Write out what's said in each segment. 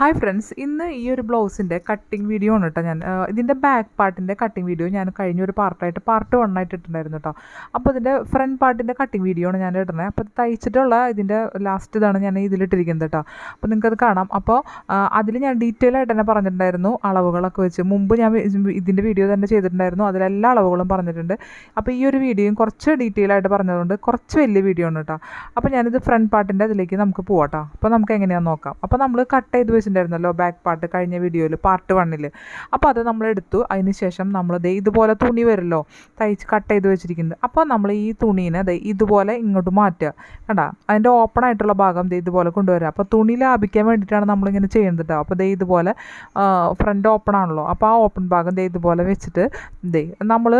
Hi friends ഇന്ന് ഈ ഒരു ബ്ലൗസിന്റെ കട്ടിങ് വീഡിയോ ആണ് കേട്ടോ ഞാൻ ഇതിന്റെ ബാക്ക് പാർട്ടിന്റെ കട്ടിങ് വീഡിയോ ഞാൻ കഴിഞ്ഞ ഒരു പാർട്ടായിട്ട് പാർട്ട് വൺ ആയിട്ട് ഇട്ടിട്ടുണ്ടായിരുന്നു കേട്ടോ അപ്പോൾ ഇതിന്റെ ഫ്രണ്ട് പാർട്ടിന്റെ കട്ടിങ് വീഡിയോ ആണ് ഞാൻ ഇടുന്നത്. അപ്പോൾ തയ്ച്ചിട്ടുള്ള ഇതിന്റെ ലാസ്റ്റ് ഇതാണ് ഞാൻ ഇതിലിട്ടിരിക്കുന്നത് കേട്ടോ അപ്പോൾ നിങ്ങൾക്കത് കാണാം. അപ്പോൾ അതിൽ ഞാൻ ഡീറ്റെയിൽ ആയിട്ട് തന്നെ പറഞ്ഞിട്ടുണ്ടായിരുന്നു അളവുകളൊക്കെ വെച്ച്. മുമ്പ് ഞാൻ ഇതിന്റെ വീഡിയോ തന്നെ ചെയ്തിട്ടുണ്ടായിരുന്നു. അതിലെല്ലാ അളവുകളും പറഞ്ഞിട്ടുണ്ട്. അപ്പോൾ ഈ ഒരു വീഡിയോയും കുറച്ച് ഡീറ്റെയിൽ ആയിട്ട് പറഞ്ഞതുകൊണ്ട് കുറച്ച് വലിയ വീഡിയോ ആണ് കേട്ടോ അപ്പോൾ ഞാനിത് ഫ്രണ്ട് പാർട്ടിന്റെ അതിലേക്ക് നമുക്ക് പോവാം കേട്ടോ അപ്പോൾ നമുക്ക് എങ്ങനെയാണെന്ന് നോക്കാം. അപ്പോൾ നമ്മൾ കട്ട് ചെയ്ത് വെച്ചിട്ടുണ്ടായിരുന്നല്ലോ ബാക്ക് പാർട്ട് കഴിഞ്ഞ വീഡിയോയിൽ പാർട്ട് വണ്ണിൽ അപ്പോൾ അത് നമ്മൾ എടുത്തു. അതിന് ശേഷം നമ്മൾ ദേ ഇതുപോലെ തുണി വരുമല്ലോ തയ്ച്ച് കട്ട് ചെയ്ത് വെച്ചിരിക്കുന്നത്. അപ്പോൾ നമ്മൾ ഈ തുണീനെ ദേ ഇതുപോലെ ഇങ്ങോട്ട് മാറ്റുക. കണ്ടാ? അതിന്റെ ഓപ്പൺ ആയിട്ടുള്ള ഭാഗം ദേ ഇതുപോലെ കൊണ്ടുവരിക അപ്പോൾ തുണി ലാഭിക്കാൻ വേണ്ടിയിട്ടാണ് നമ്മളിങ്ങനെ ചെയ്യുന്നത് കേട്ടോ അപ്പോൾ ദേ ഇതുപോലെ ഫ്രണ്ട് ഓപ്പൺ ആണല്ലോ. അപ്പോൾ ആ ഓപ്പൺ ഭാഗം ദേ ഇതുപോലെ വെച്ചിട്ട് ദേ നമ്മൾ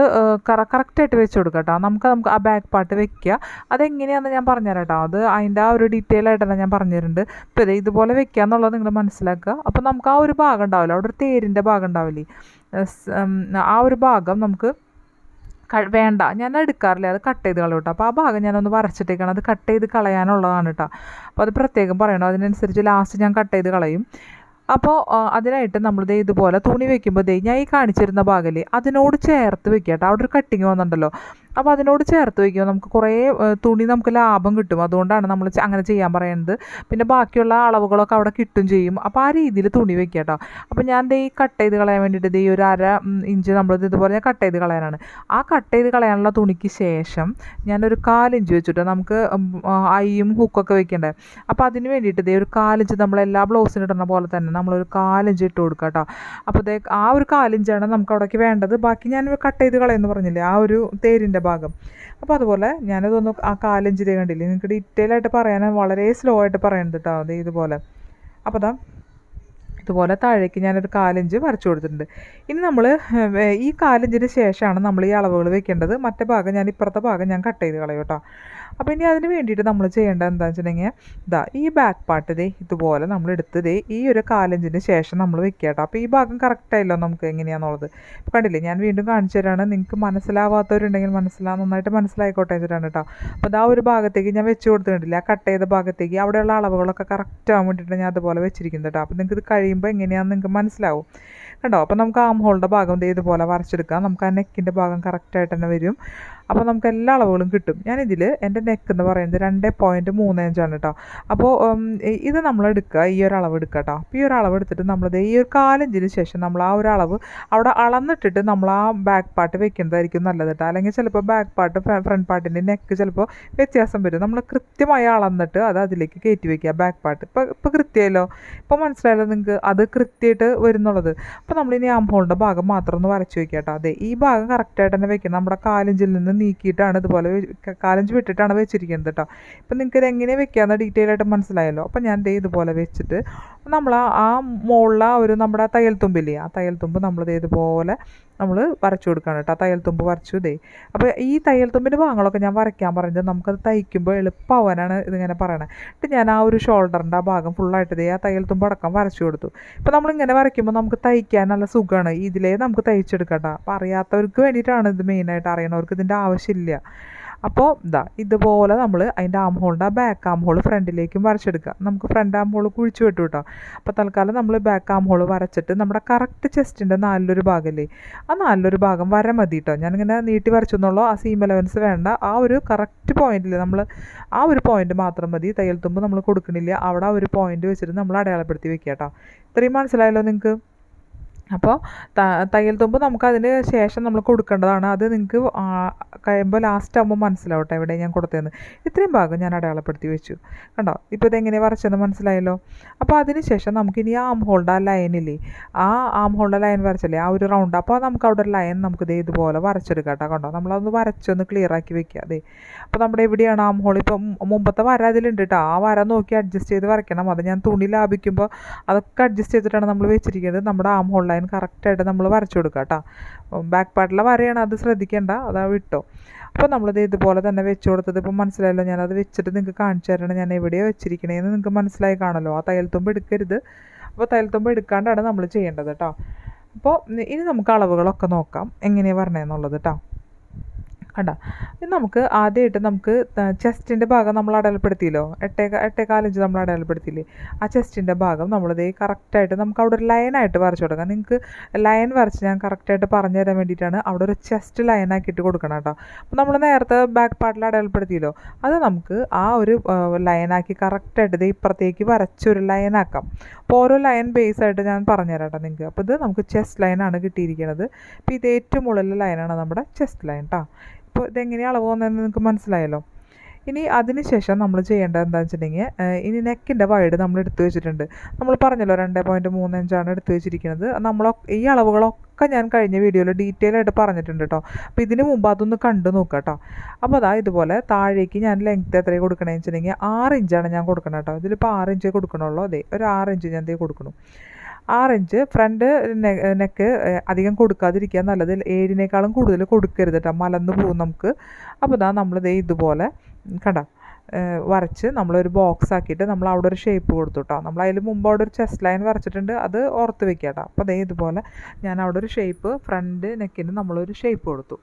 കറ കറക്റ്റായിട്ട് വെച്ച് കൊടുക്കുക കേട്ടോ നമുക്ക് നമുക്ക് ആ ബാക്ക് പാർട്ട് വെക്കുക. അതെങ്ങനെയാണെന്ന് ഞാൻ പറഞ്ഞുതരാം കേട്ടോ അത് അതിന്റെ ആ ഒരു ഡീറ്റെയിൽ ആയിട്ടാണ് ഞാൻ പറഞ്ഞിട്ടുണ്ട് ഇപ്പോൾ ഇതേ ഇതുപോലെ വെക്കുക എന്നുള്ളത് നിങ്ങൾ മനസ്സിലാക്കുക അപ്പോൾ നമുക്ക് ആ ഒരു ഭാഗം ഉണ്ടാവില്ല. അവിടെ ഒരു തേരിന്റെ ഭാഗം ഉണ്ടാവില്ലേ? ആ ഒരു ഭാഗം നമുക്ക് വേണ്ട. ഞാൻ എടുക്കാറില്ല? അത് കട്ട് ചെയ്ത് കളയും കേട്ടോ അപ്പോൾ ആ ഭാഗം ഞാനൊന്ന് വരച്ചിട്ടേക്കാണ്. അത് കട്ട് ചെയ്ത് കളയാനുള്ളതാണ് കേട്ടോ അപ്പോൾ അത് പ്രത്യേകം പറയണം. അതിനനുസരിച്ച് ലാസ്റ്റ് ഞാൻ കട്ട് ചെയ്ത് കളയും. അപ്പോൾ അതിനായിട്ട് നമ്മൾ ദേ ഇതുപോലെ തുണി ദേ ഞാൻ ഈ കാണിച്ചിരുന്ന ഭാഗമല്ലേ അതിനോട് ചേർത്ത് വെക്കുക കേട്ടോ അവിടെ ഒരു കട്ടിങ് വന്നിട്ടുണ്ടല്ലോ. അപ്പോൾ അതിനോട് ചേർത്ത് വയ്ക്കുമ്പോൾ നമുക്ക് കുറേ തുണി നമുക്ക് ലാഭം കിട്ടും. അതുകൊണ്ടാണ് നമ്മൾ അങ്ങനെ ചെയ്യാൻ പറയുന്നത് പിന്നെ ബാക്കിയുള്ള അളവുകളൊക്കെ അവിടെ കിട്ടും ചെയ്യും. അപ്പോൾ ആ രീതിയിൽ തുണി വെക്കുക കേട്ടോ. അപ്പോൾ ഞാൻ ദേ ഈ കട്ട് ചെയ്ത് കളയാൻ വേണ്ടിയിട്ട് ദേ ഒരു അര ഇഞ്ച് നമ്മൾ ഇതുപോലെ ഞാൻ കട്ട് ചെയ്ത് കളയാനാണ്. ആ കട്ട് ചെയ്ത് കളയാനുള്ള തുണിക്ക് ശേഷം ഞാനൊരു കാലിഞ്ച് വെച്ചിട്ട്. നമുക്ക് അയ്യും ഹുക്കൊക്കെ വെക്കണ്ടേ. അപ്പോൾ അതിന് വേണ്ടിയിട്ട് ദേ ഒരു കാലിഞ്ച് നമ്മൾ എല്ലാ ബ്ലൗസിനും ഇടുന്ന പോലെ തന്നെ നമ്മളൊരു കാലിഞ്ച് ഇട്ട് കൊടുക്കുക കേട്ടോ. അപ്പോൾ ദേ ആ ഒരു കാലിഞ്ചാണ് നമുക്ക് അവിടേക്ക് വേണ്ടത്. ബാക്കി ഞാൻ കട്ട് ചെയ്ത് കളയെന്ന് പറഞ്ഞില്ലേ? ആ ഒരു തേരിന്റെ ഭാഗം. അപ്പോൾ അതുപോലെ ഞാനതൊന്ന് ആ കാലഞ്ചിരി കണ്ടില്ലേ? നിങ്ങൾക്ക് ഡീറ്റെയിൽ ആയിട്ട് പറയാൻ വളരെ സ്ലോ ആയിട്ട് പറയുന്നത് കേട്ടോ അത് ഇതുപോലെ. അപ്പോൾ അതാ ഇതുപോലെ താഴേക്ക് ഞാനൊരു കാലഞ്ച് വരച്ചു കൊടുത്തിട്ടുണ്ട്. ഇനി നമ്മൾ ഈ കാലഞ്ചിന് ശേഷമാണ് നമ്മൾ ഈ അളവുകൾ വെക്കേണ്ടത്. മറ്റേ ഭാഗം ഞാൻ ഇപ്പുറത്തെ ഭാഗം ഞാൻ കട്ട് ചെയ്ത് കളയും കേട്ടോ അപ്പോൾ ഇനി അതിന് വേണ്ടിയിട്ട് നമ്മൾ ചെയ്യേണ്ടത് എന്താണെന്ന് വെച്ചിട്ടുണ്ടെങ്കിൽ ഇതാ ഈ ബാക്ക് പാർട്ട് ദേ ഇതുപോലെ നമ്മൾ എടുത്ത് ദേ ഈ ഒരു കാലഞ്ചിന് ശേഷം നമ്മൾ വെക്കുക കേട്ടോ. അപ്പോൾ ഈ ഭാഗം കറക്റ്റായില്ലോ നമുക്ക് എങ്ങനെയാണെന്നുള്ളത് ഇപ്പോൾ കണ്ടില്ലേ ഞാൻ വീണ്ടും കാണിച്ചു തരാണ്. നിങ്ങൾക്ക് മനസ്സിലാവാത്തവരുണ്ടെങ്കിൽ മനസ്സിലാ നന്നായിട്ട് മനസ്സിലായിക്കോട്ടെ വെച്ചിട്ടാണ് കേട്ടോ. അപ്പോൾ ആ ഒരു ഭാഗത്തേക്ക് ഞാൻ വെച്ച് കൊടുത്തിട്ടില്ല ആ കട്ട് ചെയ്ത ഭാഗത്തേക്ക് അവിടെയുള്ള അളവുകളൊക്കെ കറക്റ്റ് ആവാൻ വേണ്ടിയിട്ട് ഞാൻ അതുപോലെ വെച്ചിരിക്കുന്നത് കേട്ടോ. അപ്പോൾ നിങ്ങൾക്ക് ഇത് കഴിയുമ്പോൾ എങ്ങനെയാണെന്ന് നിങ്ങൾക്ക് മനസ്സിലാവും. കേട്ടോ അപ്പോൾ നമുക്ക് ആം ഹോളിന്റെ ഭാഗം ഇതുപോലെ വരച്ചെടുക്കാം. നമുക്ക് ആ നെക്കിന്റെ ഭാഗം കറക്റ്റായിട്ട് തന്നെ വരും. അപ്പോൾ നമുക്ക് എല്ലാ അളവുകളും കിട്ടും. ഞാനിതിൽ എന്റെ നെക്ക് എന്ന് പറയുന്നത് രണ്ട് പോയിന്റ് മൂന്ന് അഞ്ചാണ് കേട്ടോ അപ്പോൾ ഇത് നമ്മൾ എടുക്കുക ഈ ഒരു അളവ് എടുക്കുക കേട്ടോ അപ്പോൾ ഈ ഒരു അളവ് എടുത്തിട്ട് നമ്മൾ ദേ ഈ ഒരു കാലഞ്ചിന് ശേഷം നമ്മൾ ആ ഒരു അളവ് അവിടെ അളന്നിട്ടിട്ട് നമ്മൾ ആ ബാക്ക് പാർട്ട് വെക്കുന്നതായിരിക്കും നല്ലത് കേട്ടോ അല്ലെങ്കിൽ ചിലപ്പോൾ ബാക്ക് പാർട്ട് ഫ്രണ്ട് പാർട്ടിന്റെ നെക്ക് ചിലപ്പോൾ വ്യത്യാസം വരും. നമ്മൾ കൃത്യമായി അളന്നിട്ട് അത് അതിലേക്ക് കയറ്റി വയ്ക്കുക ബാക്ക് പാർട്ട് ഇപ്പോൾ ഇപ്പോൾ കൃത്യമല്ലോ ഇപ്പോൾ മനസ്സിലായല്ലോ നിങ്ങൾക്ക്? അത് കൃത്യമായിട്ട് വരുന്നുള്ളത്. അപ്പോൾ നമ്മൾ ഇനി ഹോളിന്റെ ഭാഗം മാത്രം ഒന്ന് വരച്ച് വയ്ക്കാം കേട്ടോ അതെ ഈ ഭാഗം കറക്റ്റായിട്ട് തന്നെ വയ്ക്കുക നമ്മുടെ കാലഞ്ചിൽ നിന്ന് നീക്കിയിട്ടാണ് ഇതുപോലെ കാലഞ്ച് വിട്ടിട്ടാണ് വെച്ചിരിക്കുന്നത് കേട്ടോ ഇപ്പം നിങ്ങൾക്ക് ഇത് എങ്ങനെ വെക്കാമെന്ന് ഡീറ്റെയിൽ ആയിട്ട് മനസ്സിലായല്ലോ. അപ്പോൾ ഞാൻ ദേ ഇതുപോലെ വെച്ചിട്ട് നമ്മൾ ആ മുകളിൽ ആ ഒരു നമ്മുടെ തയ്യൽ തുമ്പില്ലേ? ആ തയ്യൽ തുമ്പ് നമ്മൾ ദേ ഇതുപോലെ നമ്മൾ വരച്ചു കൊടുക്കണം കേട്ടോ. തയ്യൽ തുമ്പ് വരച്ചു ഇതേ അപ്പോൾ ഈ തയ്യൽ തുമ്പിന്റെ ഭാഗങ്ങളൊക്കെ ഞാൻ വരയ്ക്കാൻ പറഞ്ഞത് നമുക്കത് തയ്ക്കുമ്പോൾ എളുപ്പമാവാനാണ് ഇതിങ്ങനെ പറയണത് എന്നിട്ട് ഞാൻ ആ ഒരു ഷോൾഡറിന്റെ ആ ഭാഗം ഫുള്ളായിട്ട് ദേ ആ തയ്യൽ തുമ്പ് അടക്കം വരച്ചു കൊടുത്തു. ഇപ്പോൾ നമ്മളിങ്ങനെ വരയ്ക്കുമ്പോൾ നമുക്ക് തയ്ക്കാൻ നല്ല സുഖമാണ്. ഇതിലേ നമുക്ക് തയ്ച്ചെടുക്കാം അപ്പോൾ അറിയാത്തവർക്ക് വേണ്ടിയിട്ടാണ് ഇത് മെയിനായിട്ട് അറിയണവർക്ക് ഇതിന്റെ ആവശ്യമില്ല. അപ്പോൾ ഇതാ ഇതുപോലെ നമ്മൾ അതിന്റെ ആം ഹോളിന്റെ ആ ബാക്ക് ആം ഹോൾ ഫ്രണ്ടിലേക്കും വരച്ചെടുക്കുക നമുക്ക് ഫ്രണ്ട് ആം ഹോൾ കുഴിച്ചു വിട്ടു കേട്ടോ അപ്പോൾ തൽക്കാലം നമ്മൾ ബാക്ക് ആം ഹോൾ വരച്ചിട്ട് നമ്മുടെ കറക്റ്റ് ചെസ്റ്റിന്റെ നാലിലൊരു ഭാഗമല്ലേ ആ നാലിലൊരു ഭാഗം വര മതി കേട്ടോ ഞാനിങ്ങനെ നീട്ടി വരച്ചു എന്നുള്ളൂ ആ സീം അലവൻസ് വേണ്ട. ആ ഒരു കറക്റ്റ് പോയിന്റിൽ നമ്മൾ ആ ഒരു പോയിന്റ് മാത്രം മതി. തയ്യൽ തുമ്പ് നമ്മൾ കൊടുക്കണില്ല. അവിടെ ആ ഒരു പോയിന്റ് വെച്ചിട്ട് നമ്മൾ അടയാളപ്പെടുത്തി വെക്കുക കേട്ടോ ഇത്രയും മനസ്സിലായല്ലോ നിങ്ങൾക്ക് അപ്പോൾ തയ്യൽ തുമ്പ് നമുക്ക് അതിന് ശേഷം നമ്മൾ കൊടുക്കേണ്ടതാണ്. അത് നിങ്ങൾക്ക് കഴിയുമ്പോൾ ലാസ്റ്റ് ആകുമ്പോൾ മനസ്സിലാവട്ടെ എവിടെ ഞാൻ കൊടുത്തതെന്ന്. ഇത്രയും ഭാഗം ഞാൻ അടയാളപ്പെടുത്തി വെച്ചു. കണ്ടോ? ഇപ്പോൾ ഇതെങ്ങനെ വരച്ചെന്ന് മനസ്സിലായല്ലോ? അപ്പോൾ അതിന് ശേഷം നമുക്കിനി ആ ആം ഹോൾഡ് ആ ലൈനില്ലേ ആ ആം ഹോൾഡ് ലൈൻ വരച്ചല്ലേ? ആ ഒരു റൗണ്ട് അപ്പോൾ നമുക്ക് അവിടെ ഒരു ലൈൻ നമുക്ക് ഇതേ ഇതുപോലെ വരച്ചെടുക്കാം കേട്ടോ. കണ്ടോ? നമ്മളതൊന്ന് വരച്ചൊന്ന് ക്ലിയർ ആക്കി വെക്കുക. അതെ അപ്പോൾ നമ്മുടെ എവിടെയാണ് ആം ഹോൾ ഇപ്പം മുമ്പത്തെ വര അതിലുണ്ട് കേട്ടോ ആ വര നോക്കി അഡ്ജസ്റ്റ് ചെയ്ത് വരയ്ക്കണം. അത് ഞാൻ തുണി ലാഭിക്കുമ്പോൾ അതൊക്കെ അഡ്ജസ്റ്റ് ചെയ്തിട്ടാണ് നമ്മൾ വെച്ചിരിക്കുന്നത്. നമ്മുടെ ആം ഹോൾ ലൈൻ കറക്റ്റായിട്ട് നമ്മൾ വരച്ചു കൊടുക്കുക കേട്ടോ ബാക്ക് പാർട്ടിലെ വരയാണ്. അത് ശ്രദ്ധിക്കേണ്ട. അതാ വിട്ടോ. അപ്പോൾ നമ്മളിത് ഇതുപോലെ തന്നെ വെച്ച് കൊടുത്തത് ഇപ്പം മനസ്സിലായല്ലോ. ഞാനത് വെച്ചിട്ട് നിങ്ങൾക്ക് കാണിച്ചു തരണം ഞാൻ എവിടെയാണ് വെച്ചിരിക്കണേന്ന് നിങ്ങൾക്ക് മനസ്സിലായി കാണല്ലോ ആ തയ്യൽത്തുമ്പ് എടുക്കരുത്. അപ്പോൾ തയ്യൽത്തുമ്പ് എടുക്കാണ്ടാണ് നമ്മൾ ചെയ്യേണ്ടത് കേട്ടോ അപ്പോൾ ഇനി നമുക്ക് അളവുകളൊക്കെ നോക്കാം. എങ്ങനെയാണ് പറഞ്ഞതെന്നുള്ളത് കേട്ടോ കണ്ട? ഇത് നമുക്ക് ആദ്യമായിട്ട് നമുക്ക് ചെസ്റ്റിന്റെ ഭാഗം നമ്മൾ അടയാളപ്പെടുത്തിയല്ലോ. എട്ടേ എട്ടേ കാലഞ്ച് നമ്മൾ അടയാളപ്പെടുത്തിയില്ലേ? ആ ചെസ്റ്റിന്റെ ഭാഗം നമ്മളിത് കറക്റ്റായിട്ട് നമുക്ക് അവിടെ ഒരു ലൈനായിട്ട് വരച്ചു കൊടുക്കാം. നിങ്ങൾക്ക് ലൈൻ വരച്ച് ഞാൻ കറക്റ്റായിട്ട് പറഞ്ഞു തരാൻ വേണ്ടിയിട്ടാണ് അവിടെ ഒരു ചെസ്റ്റ് ലൈനാക്കിയിട്ട് കൊടുക്കണം കേട്ടോ. അപ്പോൾ നമ്മൾ നേരത്തെ ബാക്ക് പാർട്ടിൽ അടയാളപ്പെടുത്തിയല്ലോ. അത് നമുക്ക് ആ ഒരു ലൈനാക്കി കറക്റ്റായിട്ട് ഇത് ഇപ്പുറത്തേക്ക് വരച്ചൊരു ലൈനാക്കാം അപ്പോൾ ഓരോ ലൈൻ ബേസ് ആയിട്ട് ഞാൻ പറഞ്ഞുതരാം കേട്ടോ നിങ്ങൾക്ക്. അപ്പോൾ ഇത് നമുക്ക് ചെസ്റ്റ് ലൈനാണ് കിട്ടിയിരിക്കുന്നത് അപ്പോൾ ഇത് ഏറ്റവും മുകളിലെ ലൈനാണ് നമ്മുടെ ചെസ്റ്റ് ലൈൻ കേട്ടോ ഇപ്പോൾ ഇതെങ്ങനെയാണ് അളവ് പോകുന്നതെന്ന് നിങ്ങൾക്ക് മനസ്സിലായല്ലോ. ഇനി അതിനുശേഷം നമ്മൾ ചെയ്യേണ്ടത് എന്താണെന്ന് വെച്ചിട്ടുണ്ടെങ്കിൽ ഇനി നെക്കിന്റെ വൈഡ് നമ്മൾ എടുത്തു വെച്ചിട്ടുണ്ട്. നമ്മൾ പറഞ്ഞല്ലോ രണ്ട് പോയിന്റ് മൂന്ന് അഞ്ചാണ് എടുത്തു വെച്ചിരിക്കുന്നത്. നമ്മൾ ഈ അളവുകളൊക്കെ ഞാൻ കഴിഞ്ഞ വീഡിയോയിൽ ഡീറ്റെയിൽ ആയിട്ട് പറഞ്ഞിട്ടുണ്ട് കേട്ടോ അപ്പോൾ ഇതിന് മുമ്പ് അതൊന്ന് കണ്ടു നോക്കുക കേട്ടോ അപ്പോൾ അതാ ഇതുപോലെ താഴേക്ക് ഞാൻ ലെങ്ത് എത്രയാണ് കൊടുക്കണമെന്ന് വെച്ചിട്ടുണ്ടെങ്കിൽ ആറ് ഇഞ്ചാണ് ഞാൻ കൊടുക്കണം കേട്ടോ ഇതിലിപ്പോൾ ആറ് ഇഞ്ച് കൊടുക്കണുള്ളൂ. അതെ ഒരു ആറ് ഇഞ്ച് ഞാൻ ദേ കൊടുക്കണം. ആറ് ഇഞ്ച് ഫ്രണ്ട് നെക്ക് അധികം കൊടുക്കാതിരിക്കുക നല്ലത് ഏഴിനേക്കാളും കൂടുതൽ കൊടുക്കരുത് കേട്ടോ മലന്ന് പോകും നമുക്ക്. അപ്പോൾ ഇതാ ദേ ഇതുപോലെ കണ്ട? വരച്ച് നമ്മളൊരു ബോക്സ് ആക്കിയിട്ട് നമ്മൾ അവിടെ ഒരു ഷേപ്പ് കൊടുത്തു കേട്ടോ നമ്മൾ അതിൽ മുമ്പ് അവിടെ ഒരു ചെസ്റ്റ് ലൈൻ വരച്ചിട്ടുണ്ട്. അത് ഓർത്ത് വെക്കുക കേട്ടോ അപ്പോൾ അതേ ഇതുപോലെ ഞാൻ അവിടെ ഒരു ഷേപ്പ് ഫ്രണ്ട് നെക്കിന് നമ്മളൊരു ഷേപ്പ് കൊടുത്തു.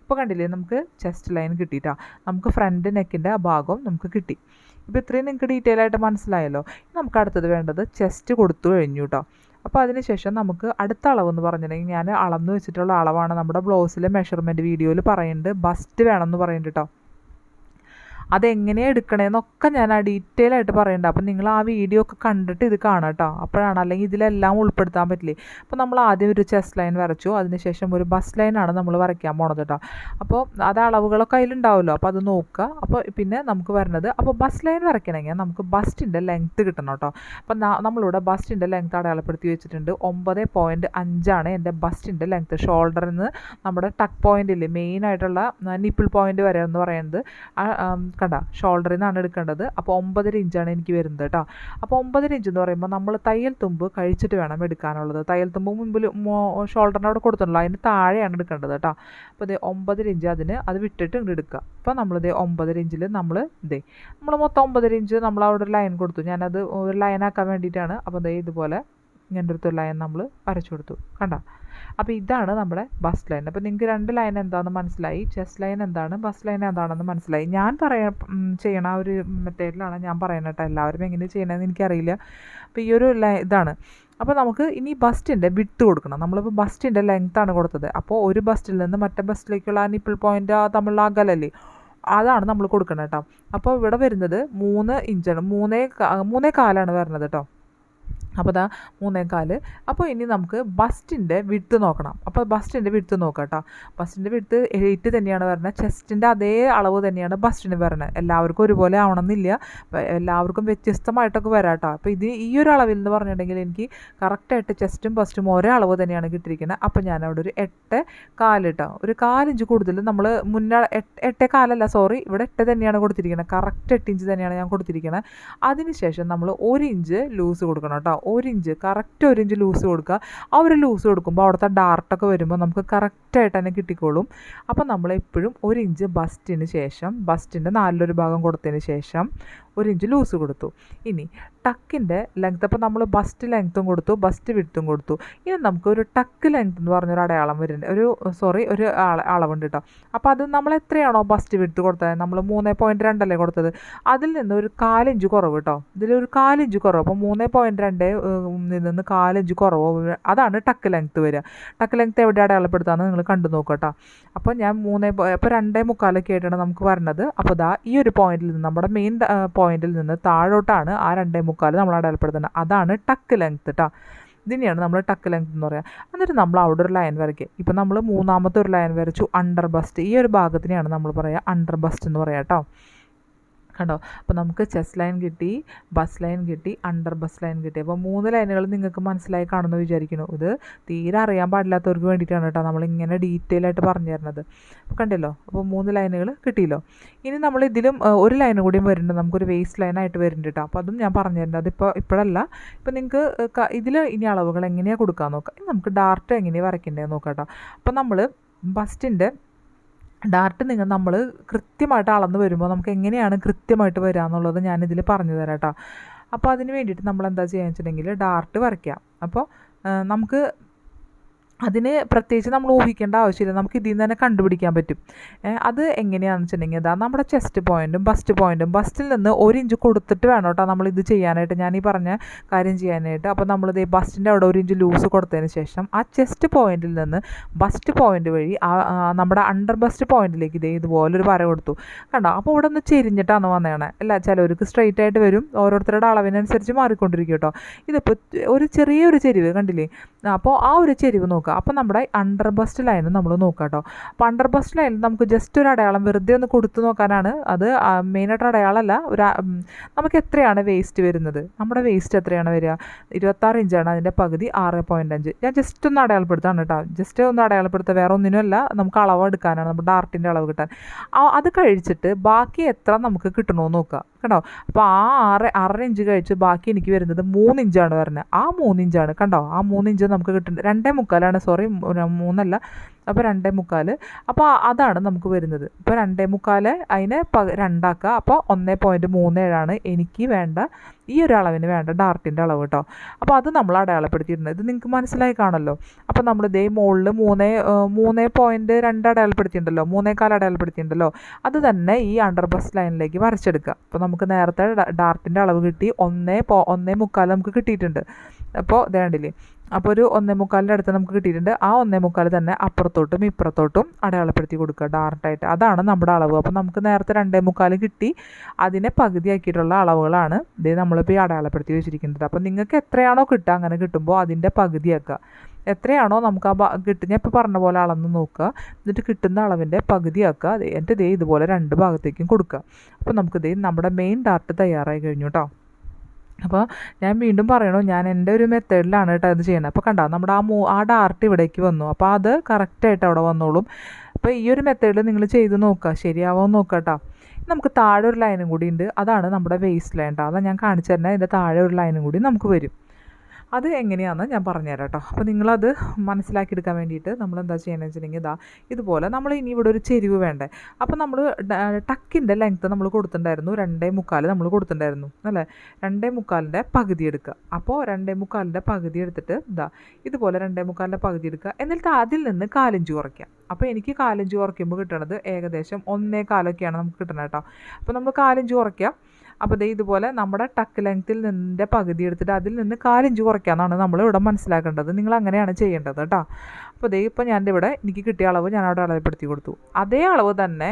ഇപ്പോൾ കണ്ടില്ലേ നമുക്ക് ചെസ്റ്റ് ലൈൻ കിട്ടിയിട്ടാ നമുക്ക് ഫ്രണ്ട് നെക്കിന്റെ ആ ഭാഗം നമുക്ക് കിട്ടി. ഇപ്പോൾ ഇത്രയും നിങ്ങൾക്ക് ഡീറ്റെയിൽ ആയിട്ട് മനസ്സിലായല്ലോ? നമുക്ക് അടുത്തത് വേണ്ടത് ചെസ്റ്റ് കൊടുത്തു കഴിഞ്ഞു കേട്ടോ അപ്പോൾ അതിനുശേഷം നമുക്ക് അടുത്ത അളവെന്ന് പറഞ്ഞിട്ടുണ്ടെങ്കിൽ ഞാൻ അളന്ന് വെച്ചിട്ടുള്ള അളവാണ് നമ്മുടെ ബ്ലൗസിലെ മെഷർമെന്റ് വീഡിയോയിൽ പറയുന്നുണ്ട് ബസ്റ്റ് വേണമെന്ന് പറയുന്നുണ്ട് കേട്ടോ അതെങ്ങനെയാണ് എടുക്കണേന്നൊക്കെ ഞാൻ ആ ഡീറ്റെയിൽ ആയിട്ട് പറയണ്ട. അപ്പം നിങ്ങൾ ആ വീഡിയോ ഒക്കെ കണ്ടിട്ട് ഇത് കാണാം കേട്ടോ അപ്പോഴാണ് അല്ലെങ്കിൽ ഇതിലെല്ലാം ഉൾപ്പെടുത്താൻ പറ്റില്ലേ. അപ്പോൾ നമ്മൾ ആദ്യം ഒരു ചെസ്റ്റ് ലൈൻ വരച്ചു. അതിനുശേഷം ഒരു ബസ് ലൈനാണ് നമ്മൾ വരയ്ക്കാൻ പോണത് കേട്ടോ അപ്പോൾ അത് അളവുകളൊക്കെ അതിലുണ്ടാവുമല്ലോ അപ്പോൾ അത് നോക്കുക. അപ്പോൾ പിന്നെ നമുക്ക് വരുന്നത് അപ്പോൾ ബസ് ലൈൻ വരയ്ക്കണമെങ്കിൽ നമുക്ക് ബസ്റ്റിന്റെ ലെങ്ത്ത് കിട്ടണം കേട്ടോ അപ്പം നമ്മളിവിടെ ബസ്റ്റിന്റെ ലെങ്ത്ത് അടയാളപ്പെടുത്തി വെച്ചിട്ടുണ്ട്. ഒമ്പത് പോയിന്റ് അഞ്ചാണ് എന്റെ ബസ്റ്റിന്റെ ലെങ്ത്ത് ഷോൾഡറിൽ നിന്ന് നമ്മുടെ ടക്ക് പോയിന്റിൽ മെയിനായിട്ടുള്ള നിപ്പിൾ പോയിന്റ് വരെ എന്ന് പറയുന്നത്. കണ്ട ഷോൾഡറിൽ നിന്നാണ് എടുക്കേണ്ടത്. അപ്പോൾ ഒമ്പതര ഇഞ്ചാണ് എനിക്ക് വരുന്നത് കേട്ടോ അപ്പോൾ ഒമ്പതര ഇഞ്ച് എന്ന് പറയുമ്പോൾ നമ്മൾ തയ്യൽ തുമ്പ് കഴിച്ചിട്ട് വേണം എടുക്കാനുള്ളത്. തയ്യൽ തുമ്പ് മുമ്പിൽ ഷോൾഡറിന്റെ അവിടെ കൊടുത്തിട്ടുള്ളൂ അതിന് താഴെയാണ് എടുക്കേണ്ടത് കേട്ടോ അപ്പോൾ ഇതേ ഒമ്പതര ഇഞ്ച് അതിന് അത് വിട്ടിട്ട് ഇങ്ങോട്ട് എടുക്കുക അപ്പോൾ നമ്മളിതേ ഒമ്പതര ഇഞ്ചിൽ നമ്മൾ ഇതേ നമ്മൾ മൊത്തം ഒമ്പതര ഇഞ്ച് നമ്മൾ അവിടെ ഒരു ലൈൻ കൊടുത്തു. ഞാനത് ഒരു ലൈനാക്കാൻ വേണ്ടിയിട്ടാണ്. അപ്പോൾ ഇതേ ഇതുപോലെ ഇങ്ങനത്തെ ഒരു ലൈൻ നമ്മൾ വരച്ചു കൊടുത്തു. കണ്ട? അപ്പോൾ ഇതാണ് നമ്മുടെ ബസ് ലൈൻ അപ്പോൾ നിങ്ങൾക്ക് രണ്ട് ലൈൻ എന്താണെന്ന് മനസ്സിലായി? ചെസ് ലൈൻ എന്താണ്? ബസ് ലൈൻ എന്താണെന്ന് മനസ്സിലായി. ഞാൻ പറയാ ചെയ്യണ ഒരു മെത്തേഡിലാണ് ഞാൻ പറയുന്നത് കേട്ടോ. എല്ലാവരും എങ്ങനെ ചെയ്യണമെന്ന് എനിക്കറിയില്ല. അപ്പോൾ ഈ ഒരു ഇതാണ്. അപ്പോൾ നമുക്ക് ഇനി ബസ്റ്റിന്റെ വിട്ട് കൊടുക്കണം. നമ്മളിപ്പോൾ ബസ്റ്റിന്റെ ആണ് കൊടുത്തത്. അപ്പോൾ ഒരു ബസ്റ്റിൽ നിന്ന് മറ്റേ ബസ്റ്റിലേക്കുള്ള ആ നിപ്പിൾ പോയിന്റ് തമ്മിലുള്ള അകലല്ലേ? അതാണ് നമ്മൾ കൊടുക്കുന്നത് കേട്ടോ. അപ്പോൾ ഇവിടെ വരുന്നത് മൂന്ന് ഇഞ്ചാണ് മൂന്നേ മൂന്നേ കാലാണ് വരുന്നത് കേട്ടോ. അപ്പോൾ ദാ മൂന്നേകാൽ. അപ്പോൾ ഇനി നമുക്ക് ബസ്റ്റിന്റെ വിടുത്ത് നോക്കണം. അപ്പോൾ ബസ്റ്റിന്റെ വിടുത്ത് നോക്കാം കേട്ടോ ബസ്റ്റിന്റെ വിടുത്ത് എയ്റ്റ് തന്നെയാണ് വരുന്നത് ചെസ്റ്റിന്റെ അതേ അളവ് തന്നെയാണ് ബസ്റ്റിന് വരുന്നത് എല്ലാവർക്കും ഒരുപോലെ ആവണമെന്നില്ല. എല്ലാവർക്കും വ്യത്യസ്തമായിട്ടൊക്കെ വരാം കേട്ടോ അപ്പോൾ ഇത് ഈ ഒരു അളവിൽ എന്ന് പറഞ്ഞിട്ടുണ്ടെങ്കിൽ എനിക്ക് കറക്റ്റായിട്ട് ചെസ്റ്റും ബസ്റ്റും ഒരേ അളവ് തന്നെയാണ് കിട്ടിയിരിക്കുന്നത് അപ്പോൾ ഞാനവിടെ ഒരു എട്ട് കാൽ കേട്ടോ ഒരു കാലിഞ്ച് കൂടുതൽ നമ്മൾ മുന്നേ എട്ടേ കാലല്ല സോറി ഇവിടെ എട്ട് തന്നെയാണ് കൊടുത്തിരിക്കുന്നത് കറക്റ്റ് എട്ട് ഇഞ്ച് തന്നെയാണ് ഞാൻ കൊടുത്തിരിക്കുന്നത് അതിനുശേഷം നമ്മൾ ഒരു ഇഞ്ച് ലൂസ് കൊടുക്കണം കേട്ടോ ഒരു ഇഞ്ച് കറക്റ്റ് ഒരു ഇഞ്ച് ലൂസ് കൊടുക്കുക. ആ ഒരു ലൂസ് കൊടുക്കുമ്പോൾ അവിടുത്തെ ഡാർട്ടൊക്കെ വരുമ്പോൾ നമുക്ക് കറക്റ്റായിട്ട് തന്നെ കിട്ടിക്കോളും. അപ്പോൾ നമ്മൾ എപ്പോഴും ഇഞ്ച് ബസ്റ്റിന് ശേഷം ബസ്റ്റിന്റെ നാലിലൊരു ഭാഗം കൊടുത്തതിന് ശേഷം ഒരു ഇഞ്ച് ലൂസ് കൊടുത്തു. ഇനി ടക്കിന്റെ ലെങ്ത് അപ്പോൾ നമ്മൾ ബസ്റ്റ് ലെങ്ത്തും കൊടുത്തു ബസ്റ്റ് വിടുത്തും കൊടുത്തു. ഇനി നമുക്ക് ഒരു ടക്ക് ലെങ്ത് എന്ന് പറഞ്ഞൊരു അടയാളം വരുന്നുണ്ട് ഒരു സോറി ഒരു അളവുണ്ട് കേട്ടോ അപ്പോൾ അത് നമ്മൾ എത്രയാണോ ബസ്റ്റ് വിടുത്ത് കൊടുത്തത്? നമ്മൾ മൂന്ന് പോയിന്റ് രണ്ടല്ലേ കൊടുത്തത്? അതിൽ നിന്ന് ഒരു കാലിഞ്ച് കുറവ് കേട്ടോ ഇതിലൊരു കാലിഞ്ച് കുറവ്. അപ്പോൾ മൂന്ന് പോയിന്റ് രണ്ട് നിന്ന് കാലിഞ്ച് കുറവ്? അതാണ് ടക്ക് ലെങ്ത് വരിക. ടക്ക് ലെങ്ത് എവിടെ അടയാളപ്പെടുത്താമെന്ന് നിങ്ങൾ കണ്ടു നോക്കുക കേട്ടോ അപ്പോൾ ഞാൻ മൂന്ന് അപ്പോൾ രണ്ടേ മുക്കാലൊക്കെ ആയിട്ടാണ് നമുക്ക് വരണത്. അപ്പോൾ ദാ ഈ ഒരു പോയിന്റിൽ നിന്ന് നമ്മുടെ മെയിൻ പോയിന്റിൽ നിന്ന് താഴോട്ടാണ് ആ രണ്ടേ മുക്കാൽ നമ്മൾ അടയാളപ്പെടുത്തുന്നത്. അതാണ് ടക്ക് ലെങ്ത് കേട്ടോ ഇതിനെയാണ് നമ്മൾ ടക്ക് ലെങ്ത് എന്ന് പറയുക എന്നിട്ട് നമ്മൾ അവിടെ ഒരു ലൈൻ വരയ്ക്കുക. ഇപ്പം നമ്മൾ മൂന്നാമത്തെ ഒരു ലൈൻ വരച്ചു. അണ്ടർ ബസ്റ്റ് ഈ ഒരു ഭാഗത്തിനെയാണ് നമ്മൾ പറയുക അണ്ടർ ബസ്റ്റ് എന്ന് പറയാം കേട്ടോ കണ്ടോ? അപ്പോൾ നമുക്ക് ചെസ് ലൈൻ കിട്ടി ബസ് ലൈൻ കിട്ടി അണ്ടർ ബസ് ലൈൻ കിട്ടി. അപ്പോൾ മൂന്ന് ലൈനുകൾ നിങ്ങൾക്ക് മനസ്സിലായി കാണുമെന്ന് വിചാരിക്കുന്നു. ഇത് തീരെ അറിയാൻ പാടില്ലാത്തവർക്ക് വേണ്ടിയിട്ടാണ് കേട്ടോ നമ്മളിങ്ങനെ ഡീറ്റെയിൽ ആയിട്ട് പറഞ്ഞു തരുന്നത്. കണ്ടല്ലോ? അപ്പോൾ മൂന്ന് ലൈനുകൾ കിട്ടിയല്ലോ. ഇനി നമ്മൾ ഇതിലും ഒരു ലൈനും കൂടിയും വരുന്നുണ്ട്. നമുക്കൊരു വേസ്റ്റ് ലൈനായിട്ട് വരുന്നുണ്ട് കേട്ടോ. അപ്പോൾ അതും ഞാൻ പറഞ്ഞു തരുന്നത്. അതിപ്പോൾ ഇപ്പോഴല്ല. ഇപ്പോൾ നിങ്ങൾക്ക് ഇതിൽ ഇനി അളവുകൾ എങ്ങനെയാണ് കൊടുക്കാൻ നോക്കാം നമുക്ക് ഡാർട്ട് എങ്ങനെയാണ് വരയ്ക്കേണ്ടത് നോക്കാം കേട്ടോ. അപ്പോൾ നമ്മൾ ബസ്റ്റിന്റെ ഡാർട്ട് നിങ്ങൾ നമ്മൾ കൃത്യമായിട്ട് അളന്ന് വരുമ്പോൾ നമുക്ക് എങ്ങനെയാണ് കൃത്യമായിട്ട് വരിക എന്നുള്ളത് ഞാനിതിൽ പറഞ്ഞു തരാം കേട്ടോ അപ്പോൾ അതിന് വേണ്ടിയിട്ട് നമ്മൾ എന്താ ചെയ്യുക വെച്ചിട്ടുണ്ടെങ്കിൽ ഡാർട്ട് വരയ്ക്കാം അപ്പോൾ നമുക്ക് അതിന് പ്രത്യേകിച്ച് നമ്മൾ ഊഹിക്കേണ്ട ആവശ്യമില്ല. നമുക്ക് ഇതിൽ നിന്ന് തന്നെ കണ്ടുപിടിക്കാൻ പറ്റും. അത് എങ്ങനെയാണെന്ന് വെച്ചിട്ടുണ്ടെങ്കിൽ അതാ നമ്മുടെ ചെസ്റ്റ് പോയിന്റും ബസ്റ്റ് പോയിന്റും ബസ്റ്റിൽ നിന്ന് ഒരു ഇഞ്ച് കൊടുത്തിട്ട് വേണം കേട്ടോ നമ്മൾ ഇത് ചെയ്യാനായിട്ട്. ഞാൻ ഈ പറഞ്ഞ കാര്യം ചെയ്യാനായിട്ട്. അപ്പോൾ നമ്മളിത് ബസ്റ്റിന്റെ അവിടെ ഒരു ഇഞ്ച് ലൂസ് കൊടുത്തതിന് ശേഷം ആ ചെസ്റ്റ് പോയിന്റിൽ നിന്ന് ബസ്റ്റ് പോയിന്റ് വഴി നമ്മുടെ അണ്ടർ ബസ്റ്റ് പോയിന്റിലേക്ക് ഇതേ ഇതുപോലൊരു വര കൊടുത്തു. കണ്ടോ? അപ്പോൾ ഇവിടെ ഒന്ന് ചെരിഞ്ഞിട്ടാണ് വന്നതാണ് അല്ല ചിലവർക്ക് സ്ട്രെയിറ്റ് ആയിട്ട് വരും. ഓരോരുത്തരുടെ അളവിനനുസരിച്ച് മാറിക്കൊണ്ടിരിക്കും കേട്ടോ. ഇതിപ്പോൾ ഒരു ചെറിയൊരു ചെരിവ് കണ്ടില്ലേ? അപ്പോൾ ആ ഒരു ചെരിവ് നോക്കുക അപ്പോൾ നമ്മുടെ അണ്ടർ ബസ്റ്റ് ലൈൻ നമ്മൾ നോക്കുക കേട്ടോ അപ്പോൾ അണ്ടർ ബസ്റ്റ് ലൈനിൽ നമുക്ക് ജസ്റ്റ് ഒരു അടയാളം വെറുതെ ഒന്ന് കൊടുത്തു നോക്കാനാണ്. അത് മെയിനായിട്ട് അടയാളമല്ല ഒരു നമുക്ക് എത്രയാണ് വേസ്റ്റ് വരുന്നത്? നമ്മുടെ വേസ്റ്റ് എത്രയാണ് വരിക? ഇരുപത്താറ് ഇഞ്ചാണ് അതിന്റെ പകുതി ആറ് പോയിന്റ് അഞ്ച്. ഞാൻ ജസ്റ്റ് ഒന്ന് അടയാളപ്പെടുത്താണ് കേട്ടോ. ജസ്റ്റ് ഒന്ന് അടയാളപ്പെടുത്തുക വേറെ ഒന്നിനുമല്ല. നമുക്ക് അളവ് എടുക്കാനാണ്. നമ്മുടെ ഡാർട്ടിന്റെ അളവ് കിട്ടാൻ. അത് കഴിച്ചിട്ട് ബാക്കി എത്ര നമുക്ക് കിട്ടണമെന്ന് നോക്കുക. കണ്ടോ? അപ്പോൾ ആ ആറ് ആറര ഇഞ്ച് കഴിച്ച് ബാക്കി എനിക്ക് വരുന്നത് മൂന്ന് ഇഞ്ചാണ് വരുന്നത് ആ മൂന്ന് ഇഞ്ചാണ്. കണ്ടോ? ആ മൂന്ന് ഇഞ്ച് നമുക്ക് കിട്ടുന്നത് രണ്ടേ മുക്കാലാണ്. സോറി മൂന്നല്ല. അപ്പോൾ രണ്ടേ മുക്കാൽ അപ്പോൾ അതാണ് നമുക്ക് വരുന്നത്. ഇപ്പോൾ രണ്ടേ മുക്കാൽ അതിനെ പ രണ്ടാക്കുക അപ്പോൾ ഒന്നേ പോയിന്റ് മൂന്ന് ഏഴാണ് എനിക്ക് വേണ്ട ഈ ഒരു അളവിന് വേണ്ട ഡാർട്ടിന്റെ അളവ് കേട്ടോ. അപ്പോൾ അത് നമ്മൾ അടയാളപ്പെടുത്തിയിട്ടുണ്ട്. ഇത് നിങ്ങൾക്ക് മനസ്സിലായി കാണല്ലോ അപ്പോൾ നമ്മൾ ഇതേ മുകളിൽ മൂന്ന് മൂന്ന് പോയിന്റ് രണ്ട് അടയാളപ്പെടുത്തിയിട്ടുണ്ടല്ലോ. മൂന്നേക്കാൽ അടയാളപ്പെടുത്തിയിട്ടുണ്ടല്ലോ. അത് തന്നെ ഈ അണ്ടർ ബസ് ലൈനിലേക്ക് വരച്ചെടുക്കുക. അപ്പോൾ നമുക്ക് നേരത്തെ ഡാർട്ടിന്റെ അളവ് കിട്ടി. ഒന്നേ പോ ഒന്നേ മുക്കാൽ നമുക്ക് കിട്ടിയിട്ടുണ്ട്. അപ്പോൾ ഇത് കണ്ടില്ലേ? അപ്പോൾ ഒരു ഒന്നേ മുക്കാലിന്റെ അടുത്ത് നമുക്ക് കിട്ടിയിട്ടുണ്ട്. ആ ഒന്നേ മുക്കാൽ തന്നെ അപ്പുറത്തോട്ടും ഇപ്പുറത്തോട്ടും അടയാളപ്പെടുത്തി കൊടുക്കുക ഡാർട്ടായിട്ട് അതാണ് നമ്മുടെ അളവ്. അപ്പോൾ നമുക്ക് നേരത്തെ രണ്ടേ മുക്കാൽ കിട്ടി. അതിനെ പകുതിയാക്കിയിട്ടുള്ള അളവുകളാണ് ഇത് നമ്മളിപ്പോൾ ഈ അടയാളപ്പെടുത്തി വെച്ചിരിക്കുന്നത്. അപ്പോൾ നിങ്ങൾക്ക് എത്രയാണോ കിട്ടുക അങ്ങനെ കിട്ടുമ്പോൾ അതിന്റെ പകുതിയാക്കുക എത്രയാണോ നമുക്ക് ആ കിട്ടുന്ന ഇപ്പോൾ പറഞ്ഞ പോലെ അളന്ന് നോക്കുക. എന്നിട്ട് കിട്ടുന്ന അളവിന്റെ പകുതിയാക്കുക എന്നിട്ട് ദേ ഇതുപോലെ രണ്ട് ഭാഗത്തേക്കും കൊടുക്കുക. അപ്പോൾ നമുക്ക് ദേ നമ്മുടെ മെയിൻ ഡാർട്ട് തയ്യാറായി കഴിഞ്ഞു കേട്ടോ അപ്പോൾ ഞാൻ വീണ്ടും പറയണു ഞാൻ എന്റെ ഒരു മെത്തേഡിലാണ് കേട്ടോ ഇത് ചെയ്യുന്നത് അപ്പോൾ കണ്ടോ നമ്മുടെ ആ മൂ ആ ഡാർട്ട് ഇവിടേക്ക് വന്നു. അപ്പോൾ അത് കറക്റ്റായിട്ട് അവിടെ വന്നോളും. അപ്പോൾ ഈ ഒരു മെത്തേഡിൽ നിങ്ങൾ ചെയ്ത് നോക്കുക ശരിയാവുമോ നോക്കുക നമുക്ക് താഴെ ഒരു ലൈനും കൂടി ഉണ്ട്. അതാണ് നമ്മുടെ വേസ്റ്റ് ലൈൻ കേട്ടോ അതാണ് ഞാൻ കാണിച്ചു തരുന്നത് അതിന്റെ താഴെ ഒരു ലൈനും കൂടി നമുക്ക് വരും. അത് എങ്ങനെയാണെന്ന് ഞാൻ പറഞ്ഞുതരാം കേട്ടോ അപ്പോൾ നിങ്ങളത് മനസ്സിലാക്കിയെടുക്കാൻ വേണ്ടിയിട്ട് നമ്മൾ എന്താ ചെയ്യണമെന്ന് വെച്ചിട്ടുണ്ടെങ്കിൽ ഇതാ ഇതുപോലെ നമ്മൾ ഇനി ഇവിടെ ഒരു ചെരിവ് വേണ്ടേ? അപ്പോൾ നമ്മൾ ടക്കിന്റെ ലെങ്ത്ത് നമ്മൾ കൊടുത്തിട്ടുണ്ടായിരുന്നു രണ്ടേ മുക്കാൽ നമ്മൾ കൊടുത്തിട്ടുണ്ടായിരുന്നു അല്ലേ? രണ്ടേ മുക്കാലിന്റെ പകുതി എടുക്കുക. അപ്പോൾ രണ്ടേ മുക്കാലിന്റെ പകുതി എടുത്തിട്ട് ഇതാ ഇതുപോലെ രണ്ടേ മുക്കാലിന്റെ പകുതി എടുക്കുക. എന്നിട്ട് അതിൽ നിന്ന് കാലഞ്ച് കുറയ്ക്കുക. അപ്പോൾ എനിക്ക് കാലഞ്ച് കുറയ്ക്കുമ്പോൾ കിട്ടണത് ഏകദേശം ഒന്നേ കാലൊക്കെയാണ് നമുക്ക് കിട്ടുന്നത് കേട്ടോ. അപ്പോൾ നമ്മൾ കാലഞ്ച് കുറയ്ക്കുക. അപ്പോൾ ദേ ഇതുപോലെ നമ്മുടെ ടക്ക് ലെങ്ത്തിൽ നിന്നിന്റെ പകുതി എടുത്തിട്ട് അതിൽ നിന്ന് കാലിഞ്ച് കുറയ്ക്കാമെന്നാണ് നമ്മൾ ഇവിടെ മനസ്സിലാക്കേണ്ടത്. നിങ്ങൾ അങ്ങനെയാണ് ചെയ്യേണ്ടത് കേട്ടോ. അപ്പോൾ ദേ ഇപ്പം ഞാൻ ഇവിടെ എനിക്ക് കിട്ടിയ അളവ് ഞാൻ അവിടെ അളവപ്പെടുത്തി കൊടുത്തു. അതേ അളവ് തന്നെ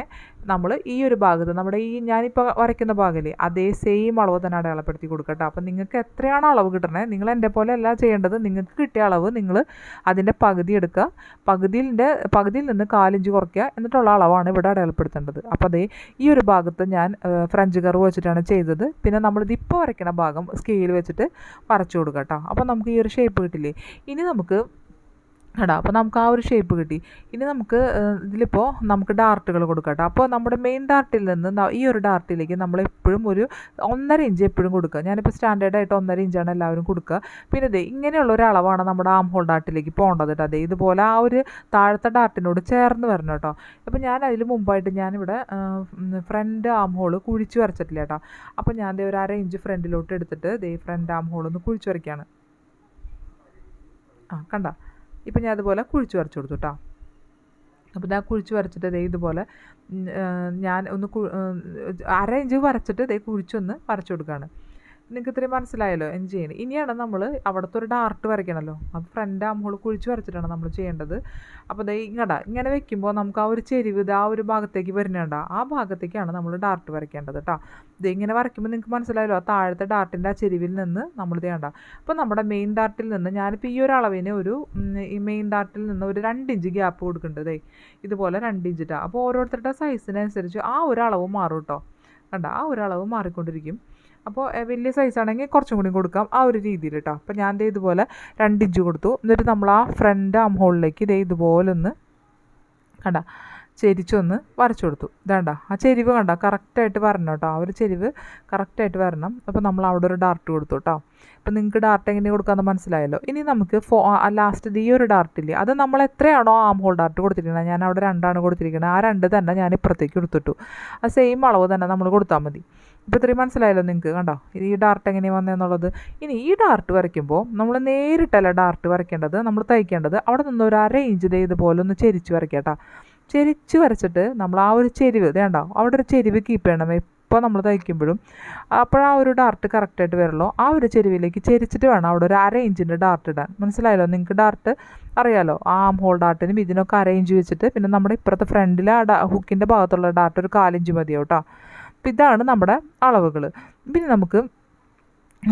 നമ്മൾ ഈ ഒരു ഭാഗത്ത് നമ്മുടെ ഈ ഞാനിപ്പോൾ വരയ്ക്കുന്ന ഭാഗമില്ലേ അതേ സെയിം അളവ് തന്നെ അടയാളപ്പെടുത്തി കൊടുക്കട്ടോ. അപ്പം നിങ്ങൾക്ക് എത്രയാണ് അളവ് കിട്ടണേ നിങ്ങൾ എന്റെ പോലെ അല്ല ചെയ്യേണ്ടത് നിങ്ങൾക്ക് കിട്ടിയ അളവ് നിങ്ങൾ അതിന്റെ പകുതി എടുക്കുക. പകുതിയിന്റെ പകുതിയിൽ നിന്ന് കാലിഞ്ച് കുറയ്ക്കുക. എന്നിട്ടുള്ള അളവാണ് ഇവിടെ അടയാളപ്പെടുത്തേണ്ടത്. അപ്പോൾ അതേ ഈ ഒരു ഭാഗത്ത് ഞാൻ ഫ്രഞ്ച് കർവ് വെച്ചിട്ടാണ് ചെയ്തത്. പിന്നെ നമ്മളിത് ഇപ്പോൾ വരയ്ക്കണ ഭാഗം സ്കെയിൽ വെച്ചിട്ട് വരച്ചു കൊടുക്കാം കേട്ടോ. അപ്പോൾ നമുക്ക് ഈ ഒരു ഷേപ്പ് കിട്ടില്ലേ? ഇനി നമുക്ക് എടാ അപ്പോൾ നമുക്ക് ആ ഒരു ഷേപ്പ് കിട്ടി. ഇനി നമുക്ക് ഇതിലിപ്പോൾ നമുക്ക് ഡാർട്ടുകൾ കൊടുക്കാം കേട്ടോ അപ്പോൾ നമ്മുടെ മെയിൻ ഡാർട്ടിൽ നിന്ന് ഈ ഒരു ഡാർട്ടിലേക്ക് നമ്മൾ എപ്പോഴും ഒരു ഒന്നര ഇഞ്ച് എപ്പോഴും കൊടുക്കുക ഞാനിപ്പോൾ സ്റ്റാൻഡേർഡായിട്ട് ഒന്നര ഇഞ്ചാണ് എല്ലാവരും കൊടുക്കുക പിന്നെ ദേ ഇങ്ങനെയുള്ള ഒരു അളവാണ് നമ്മുടെ ആം ഹോൾ ഡാർട്ടിലേക്ക് പോകേണ്ടത് കേട്ടോ. അതെ ഇതുപോലെ ആ ഒരു താഴത്തെ ഡാർട്ടിനോട് ചേർന്ന് വരണം കേട്ടോ. അപ്പോൾ ഞാൻ അതിൽ മുമ്പായിട്ട് ഞാനിവിടെ ഫ്രണ്ട് ആം ഹോൾ കുഴിച്ച് വരച്ചിട്ടില്ല കേട്ടോ. അപ്പോൾ ഞാൻ ഒരു അര ഇഞ്ച് ഫ്രണ്ടിലോട്ട് എടുത്തിട്ട് ദേ ഫ്രണ്ട് ആം ഹോൾ ഒന്ന് കുഴിച്ച് വരയ്ക്കുകയാണ് ആ കണ്ട? ഇപ്പം ഞാൻ അതുപോലെ കുഴിച്ച് വരച്ചു കൊടുത്തു കേട്ടോ അപ്പോൾ ഞാൻ കുഴിച്ച് വരച്ചിട്ട് ദേ ഇതുപോലെ ഞാൻ ഒന്ന് അര ഇഞ്ച് വരച്ചിട്ട് ദേ കുഴിച്ചൊന്ന് വരച്ചു കൊടുക്കുകയാണ് നിങ്ങൾക്ക് ഇത്രയും മനസ്സിലായല്ലോ എന്ത് ചെയ്യണം? ഇനിയാണ് നമ്മൾ അവിടുത്തെ ഒരു ഡാർട്ട് വരയ്ക്കണമല്ലോ അപ്പോൾ ഫ്രണ്ട് ആ മുകളിൽ കുഴിച്ച് വരച്ചിട്ടാണ് നമ്മൾ ചെയ്യേണ്ടത്. അപ്പോൾ ദേ ഇങ്ങടാ ഇങ്ങനെ വെക്കുമ്പോൾ നമുക്ക് ആ ഒരു ചെരിവ് ഇത് ആ ഒരു ഭാഗത്തേക്ക് വരുന്നുണ്ട ആ ഭാഗത്തേക്കാണ് നമ്മൾ ഡാർട്ട് വരയ്ക്കേണ്ടത് കേട്ടോ ഇത് ഇങ്ങനെ വരയ്ക്കുമ്പോൾ നിങ്ങൾക്ക് മനസ്സിലായല്ലോ ആ താഴത്തെ ഡാർട്ടിന്റെ ആ ചെരിവിൽ നിന്ന് നമ്മൾ ചെയ്യണ്ട. അപ്പോൾ നമ്മുടെ മെയിൻ ഡാർട്ടിൽ നിന്ന് ഞാനിപ്പോൾ ഈ ഒരു അളവിന് ഒരു ഈ മെയിൻ ഡാർട്ടിൽ നിന്ന് ഒരു രണ്ട് ഇഞ്ച് ഗ്യാപ്പ് കൊടുക്കേണ്ടത് ഇതുപോലെ രണ്ട് ഇഞ്ച് ഇട്ടാ അപ്പോൾ ഓരോരുത്തരുടെ സൈസിനനുസരിച്ച് ആ ഒരു മാറും കേട്ടോ കണ്ട ആ ഒരളവ് മാറിക്കൊണ്ടിരിക്കും. അപ്പോൾ വലിയ സൈസ് ആണെങ്കിൽ കുറച്ചും കൂടി കൊടുക്കാം. ആ ഒരു രീതിയിൽ കേട്ടോ അപ്പോൾ ഞാൻ ദേ ഇതുപോലെ രണ്ട് ഇഞ്ച് കൊടുത്തു. എന്നിട്ട് നമ്മൾ ആ ഫ്രണ്ട് ആം ഹോളിലേക്ക് ദേ ഇതുപോലെ ഒന്ന് കണ്ട. ചെരിച്ചൊന്ന് വരച്ചു കൊടുത്തു. ഇതാണ്ട ആ ചെരിവ് കണ്ട കറക്റ്റായിട്ട് വരണം കേട്ടോ. ആ ഒരു ചെരിവ് കറക്റ്റായിട്ട് വരണം. അപ്പോൾ നമ്മൾ അവിടെ ഒരു ഡാർട്ട് കൊടുത്തു കേട്ടോ അപ്പോൾ നിങ്ങൾക്ക് ഡാർട്ട് എങ്ങനെ കൊടുക്കാമെന്ന് മനസ്സിലായല്ലോ. ഇനി നമുക്ക് ഫോ ലാസ്റ്റ് ഈ ഒരു ഡാർട്ട് ഇല്ലേ അത് നമ്മൾ എത്രയാണോ ആം ഹോൾ ഡാർട്ട് കൊടുത്തിരിക്കുന്നത്. ഞാൻ അവിടെ രണ്ടാണ് കൊടുത്തിരിക്കുന്നത്. ആ രണ്ട് തന്നെ ഞാൻ ഇപ്പുറത്തേക്ക് കൊടുത്തിട്ടു ആ സെയിം അളവ് തന്നെ നമ്മൾ കൊടുത്താൽ മതി. ഇപ്പോൾ ഇത്രയും മനസ്സിലായല്ലോ നിങ്ങൾക്ക് കണ്ടോ? ഈ ഡാർട്ട് എങ്ങനെയാണ് വന്നതെന്നുള്ളത് ഇനി ഈ ഡാർട്ട് വരയ്ക്കുമ്പോൾ നമ്മൾ നേരിട്ടല്ല ഡാർട്ട് വരയ്ക്കേണ്ടത്? നമ്മൾ തയ്ക്കേണ്ടത് അവിടെ നിന്ന് ഒരു അര ഇഞ്ച് ഇതുപോലെ ഒന്ന് ചെരിച്ച് വരയ്ക്കട്ടോ. ചെരിച്ച് വരച്ചിട്ട് നമ്മൾ ആ ഒരു ചെരിവ് വേണ്ടോ അവിടെ ഒരു ചെരിവ് കീപ്പ് ചെയ്യണം. എപ്പോൾ നമ്മൾ തയ്ക്കുമ്പോഴും അപ്പോഴാ ഒരു ഡാർട്ട് കറക്റ്റായിട്ട് വരുള്ളൂ ആ ഒരു ചെരുവിലേക്ക് ചെരിച്ചിട്ട് വേണം. അവിടെ ഒരു അര ഇഞ്ചിന്റെ ഡാർട്ട് ഇടാൻ. മനസ്സിലായല്ലോ? നിങ്ങൾക്ക് ഡാർട്ട് അറിയാലോ? ആ ഹോൾ ഡാർട്ടിനും ഇതിനൊക്കെ അര ഇഞ്ച് വെച്ചിട്ട് പിന്നെ നമ്മുടെ ഇപ്പുറത്തെ ഫ്രണ്ടിലെ ആ ഡാ ഹുക്കിന്റെ ഭാഗത്തുള്ള ഡാർട്ട് ഒരു കാലിഞ്ച് മതിയാവും കേട്ടോ അപ്പോൾ ഇതാണ് നമ്മുടെ അളവുകൾ. പിന്നെ നമുക്ക്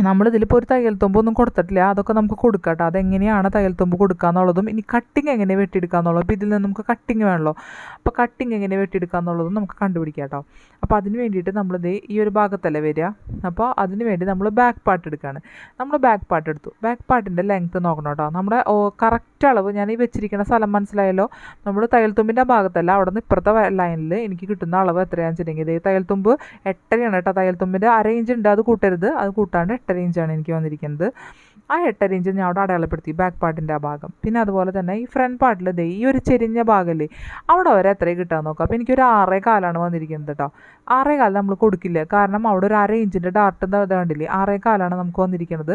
നമ്മളിതിലിപ്പോൾ ഒരു തയ്യൽ തുമ്പ് ഒന്നും കൊടുത്തിട്ടില്ല. അതൊക്കെ നമുക്ക് കൊടുക്കാം കേട്ടോ അതെങ്ങനെയാണ് തയ്യൽ തുമ്പ് കൊടുക്കുക എന്നുള്ളതും ഇനി കട്ടിങ് എങ്ങനെ വെട്ടിയെടുക്കുക എന്നുള്ളതും ഇപ്പോൾ ഇതിൽ നിന്ന് നമുക്ക് കട്ടിങ് വേണമല്ലോ അപ്പോൾ കട്ടിങ് എങ്ങനെ വെട്ടിയെടുക്കുക എന്നുള്ളതും നമുക്ക് കണ്ടുപിടിക്കാം കേട്ടോ അപ്പോൾ അതിന് വേണ്ടിയിട്ട് നമ്മൾ നമ്മളിത് ഈ ഒരു ഭാഗത്തല്ലേ വരിക? അപ്പോൾ അതിന് വേണ്ടി നമ്മൾ ബാക്ക് പാർട്ട് എടുക്കുകയാണ് നമ്മൾ ബാക്ക് പാർട്ട് എടുത്തു. ബാക്ക് പാർട്ടിന്റെ ലെങ്ത്ത് നോക്കണം കേട്ടോ. നമ്മുടെ കറക്റ്റ് അളവ് ഞാൻ ഈ വെച്ചിരിക്കുന്ന സ്ഥലം മനസ്സിലായല്ലോ? നമ്മൾ തയ്യൽ തുമ്പിന്റെ ഭാഗത്തല്ല. അവിടെ നിന്ന് ഇപ്പുറത്തെ ലൈനിൽ എനിക്ക് കിട്ടുന്ന അളവ് എത്രയാണെന്ന് വെച്ചിട്ടുണ്ടെങ്കിൽ ഇത് തയ്യൽ തുമ്പ് എട്ടരയാണ് കേട്ടോ. തയ്യൽ തുമ്പിന്റെ അര ഇഞ്ച് ഉണ്ട്. അത് കൂട്ടരുത്. അത് കൂട്ടാണ്ട് എട്ടര ഇഞ്ചാണ് എനിക്ക് വന്നിരിക്കുന്നത്. ആ എട്ടര ഇഞ്ച് ഞാൻ അവിടെ അടയാളപ്പെടുത്തി ബാക്ക് പാർട്ടിന്റെ ആ ഭാഗം. പിന്നെ അതുപോലെ തന്നെ ഈ ഫ്രണ്ട് പാർട്ടിൽ ദേ ഈ ഒരു ചെരിഞ്ഞ ഭാഗമല്ലേ അവിടെ വരെ എത്രയും കിട്ടാൻ നോക്കാം. അപ്പോൾ എനിക്കൊരു ആറേ കാലാണ് വന്നിരിക്കുന്നത് കേട്ടോ ആറേ കാലം നമ്മൾ കൊടുക്കില്ല. കാരണം അവിടെ ഒരു അര ഇഞ്ചിന്റെ ഡാർട്ട് കണ്ടില്ലേ? ആറേ കാലാണ് നമുക്ക് വന്നിരിക്കുന്നത്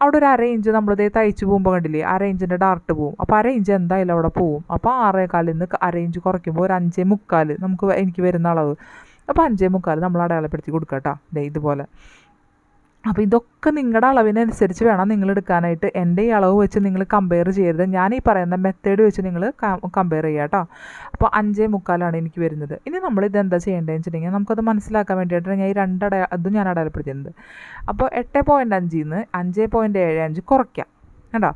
അവിടെ ഒരു അര ഇഞ്ച് നമ്മളിതേ തയ്ച്ച് പോകുമ്പോൾ കണ്ടില്ലേ? അര ഇഞ്ചിന്റെ ഡാർട്ട് പോവും. അപ്പോൾ അര ഇഞ്ച് എന്തായാലും അവിടെ പോവും. അപ്പോൾ ആറേ കാലിൽ നിന്ന് അര ഇഞ്ച് കുറയ്ക്കുമ്പോൾ ഒരു അഞ്ചേ മുക്കാൽ നമുക്ക് എനിക്ക് വരുന്ന അളവ്. അപ്പോൾ അഞ്ചേ മുക്കാൽ നമ്മൾ അടയാളപ്പെടുത്തി കൊടുക്കാം കേട്ടോ ഇതുപോലെ. അപ്പോൾ ഇതൊക്കെ നിങ്ങളുടെ അളവിനനുസരിച്ച് വേണം നിങ്ങൾ എടുക്കാനായിട്ട്. എന്റെ ഈ അളവ് വെച്ച് നിങ്ങൾ കമ്പയർ ചെയ്യരുത്. ഞാൻ ഈ പറയുന്ന മെത്തേഡ് വെച്ച് നിങ്ങൾ കമ്പയർ ചെയ്യുക കേട്ടോ അപ്പോൾ അഞ്ചേ മുക്കാലാണ് എനിക്ക് വരുന്നത്. ഇനി നമ്മൾ ഇത് എന്താ ചെയ്യേണ്ടതെന്ന് വെച്ചിട്ടുണ്ടെങ്കിൽ നമുക്കത് മനസ്സിലാക്കാൻ വേണ്ടിയിട്ടാണ് ഞാൻ ഈ രണ്ടട അതും ഞാൻ അടയാളപ്പെടുത്തുന്നത് അപ്പോൾ എട്ട് പോയിന്റ് അഞ്ചിൽ നിന്ന് അഞ്ച് പോയിന്റ് ഏഴ് അഞ്ച് കുറയ്ക്കാം. കണ്ടോ?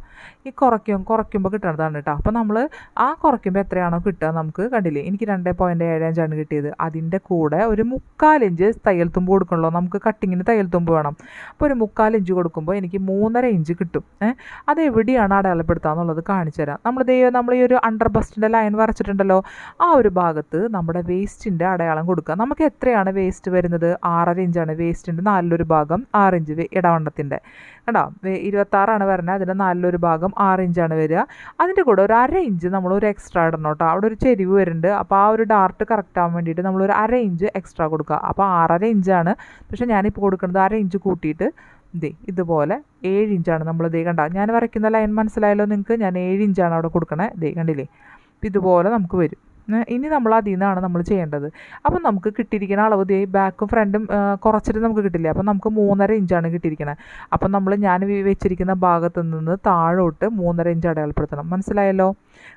ഈ കുറയ്ക്കും കുറയ്ക്കുമ്പോൾ കിട്ടുന്നതാണ് കേട്ടോ അപ്പോൾ നമ്മൾ ആ കുറയ്ക്കുമ്പോൾ എത്രയാണോ കിട്ടുക നമുക്ക് കണ്ടില്ലേ? എനിക്ക് രണ്ട് പോയിന്റ് ഏഴ് അഞ്ചാണ് കിട്ടിയത്. അതിന്റെ കൂടെ ഒരു മുക്കാലിഞ്ച് തയ്യൽ തുമ്പ് കൊടുക്കണല്ലോ. നമുക്ക് കട്ടിങ്ങിന് തയ്യൽ തുമ്പ് വേണം. അപ്പോൾ ഒരു മുക്കാലിഞ്ച് കൊടുക്കുമ്പോൾ എനിക്ക് മൂന്നര ഇഞ്ച് കിട്ടും. ഏഹ് അത് എവിടെയാണ് അടയാളപ്പെടുത്തുക എന്നുള്ളത് കാണിച്ചു തരാം. നമ്മൾ ദൈവം നമ്മൾ ഈ ഒരു അണ്ടർ ബസ്റ്റിന്റെ ലൈൻ വരച്ചിട്ടുണ്ടല്ലോ. ആ ഒരു ഭാഗത്ത് നമ്മുടെ വേസ്റ്റിന്റെ അടയാളം കൊടുക്കുക. നമുക്ക് എത്രയാണ് വേസ്റ്റ് വരുന്നത്? ആറര ഇഞ്ചാണ്. വേസ്റ്റിന്റെ നാലിലൊരു ഭാഗം ആറ് ഇഞ്ച് ഇടവണ്ണത്തിന്റെ കേട്ടോ ഇരുപത്താറാണ് വരുന്നത് അതിന്റെ നാലിലൊരു ഭാഗം ആറ് ഇഞ്ചാണ് വരിക. അതിന്റെ കൂടെ ഒരു അര ഇഞ്ച് നമ്മൾ ഒരു എക്സ്ട്രാ ഇടണം കേട്ടോ. അവിടെ ഒരു ചെരിവ് വരുന്നുണ്ട്. അപ്പോൾ ആ ഒരു ഡാർട്ട് കറക്റ്റ് ആവാൻ വേണ്ടിയിട്ട് നമ്മളൊരു അര ഇഞ്ച് എക്സ്ട്രാ കൊടുക്കുക. അപ്പോൾ ആറര ഇഞ്ചാണ്. പക്ഷേ ഞാനിപ്പോൾ കൊടുക്കുന്നത് അര ഇഞ്ച് കൂട്ടിയിട്ട് ദേ ഇതുപോലെ ഏഴ് ഇഞ്ചാണ് നമ്മൾ ദേ കണ്ട. ഞാൻ വരയ്ക്കുന്ന ലൈൻ മനസ്സിലായല്ലോ നിങ്ങൾക്ക്? ഞാൻ ഏഴ് ഇഞ്ചാണ് അവിടെ കൊടുക്കണേ. ദേ കണ്ടില്ലേ? ഇതുപോലെ നമുക്ക് വരും. ഇനി നമ്മൾ അതിൽ നിന്നാണ് നമ്മൾ ചെയ്യേണ്ടത്. അപ്പം നമുക്ക് കിട്ടിയിരിക്കുന്ന അളവ് ദേ ബാക്കും ഫ്രണ്ടും കുറച്ചിട്ട് നമുക്ക് കിട്ടില്ല? അപ്പം നമുക്ക് മൂന്നര ഇഞ്ചാണ് കിട്ടിയിരിക്കുന്നത് അപ്പം നമ്മൾ ഞാൻ വെച്ചിരിക്കുന്ന ഭാഗത്ത് നിന്ന് താഴോട്ട് മൂന്നര ഇഞ്ച് അടയാളപ്പെടുത്തണം. മനസ്സിലായല്ലോ?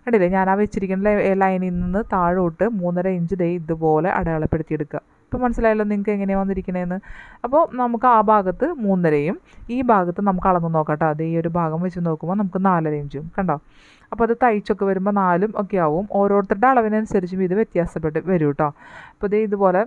കണ്ടില്ലേ? ഞാൻ ആ വെച്ചിരിക്കുന്ന ലൈനിൽ നിന്ന് താഴോട്ട് മൂന്നര ഇഞ്ച് ദേ ഇതുപോലെ അടയാളപ്പെടുത്തിയെടുക്കുക. ഇപ്പം മനസ്സിലായല്ലോ നിങ്ങൾക്ക് എങ്ങനെയാണ് വന്നിരിക്കണേന്ന്. അപ്പോൾ നമുക്ക് ആ ഭാഗത്ത് മൂന്നരയും ഈ ഭാഗത്ത് നമുക്ക് അളന്ന് നോക്കട്ടോ. അത് ഈ ഒരു ഭാഗം വെച്ച് നോക്കുമ്പോൾ നമുക്ക് നാലരയും ചെയ്യും കണ്ടോ? അപ്പോൾ അത് തയ്ച്ചൊക്കെ വരുമ്പോൾ നാലും ഒക്കെ ആവും. ഓരോരുത്തരുടെ അളവിനനുസരിച്ചും ഇത് വ്യത്യാസപ്പെട്ട് വരും കേട്ടോ അപ്പോൾ ഇത് ഇതുപോലെ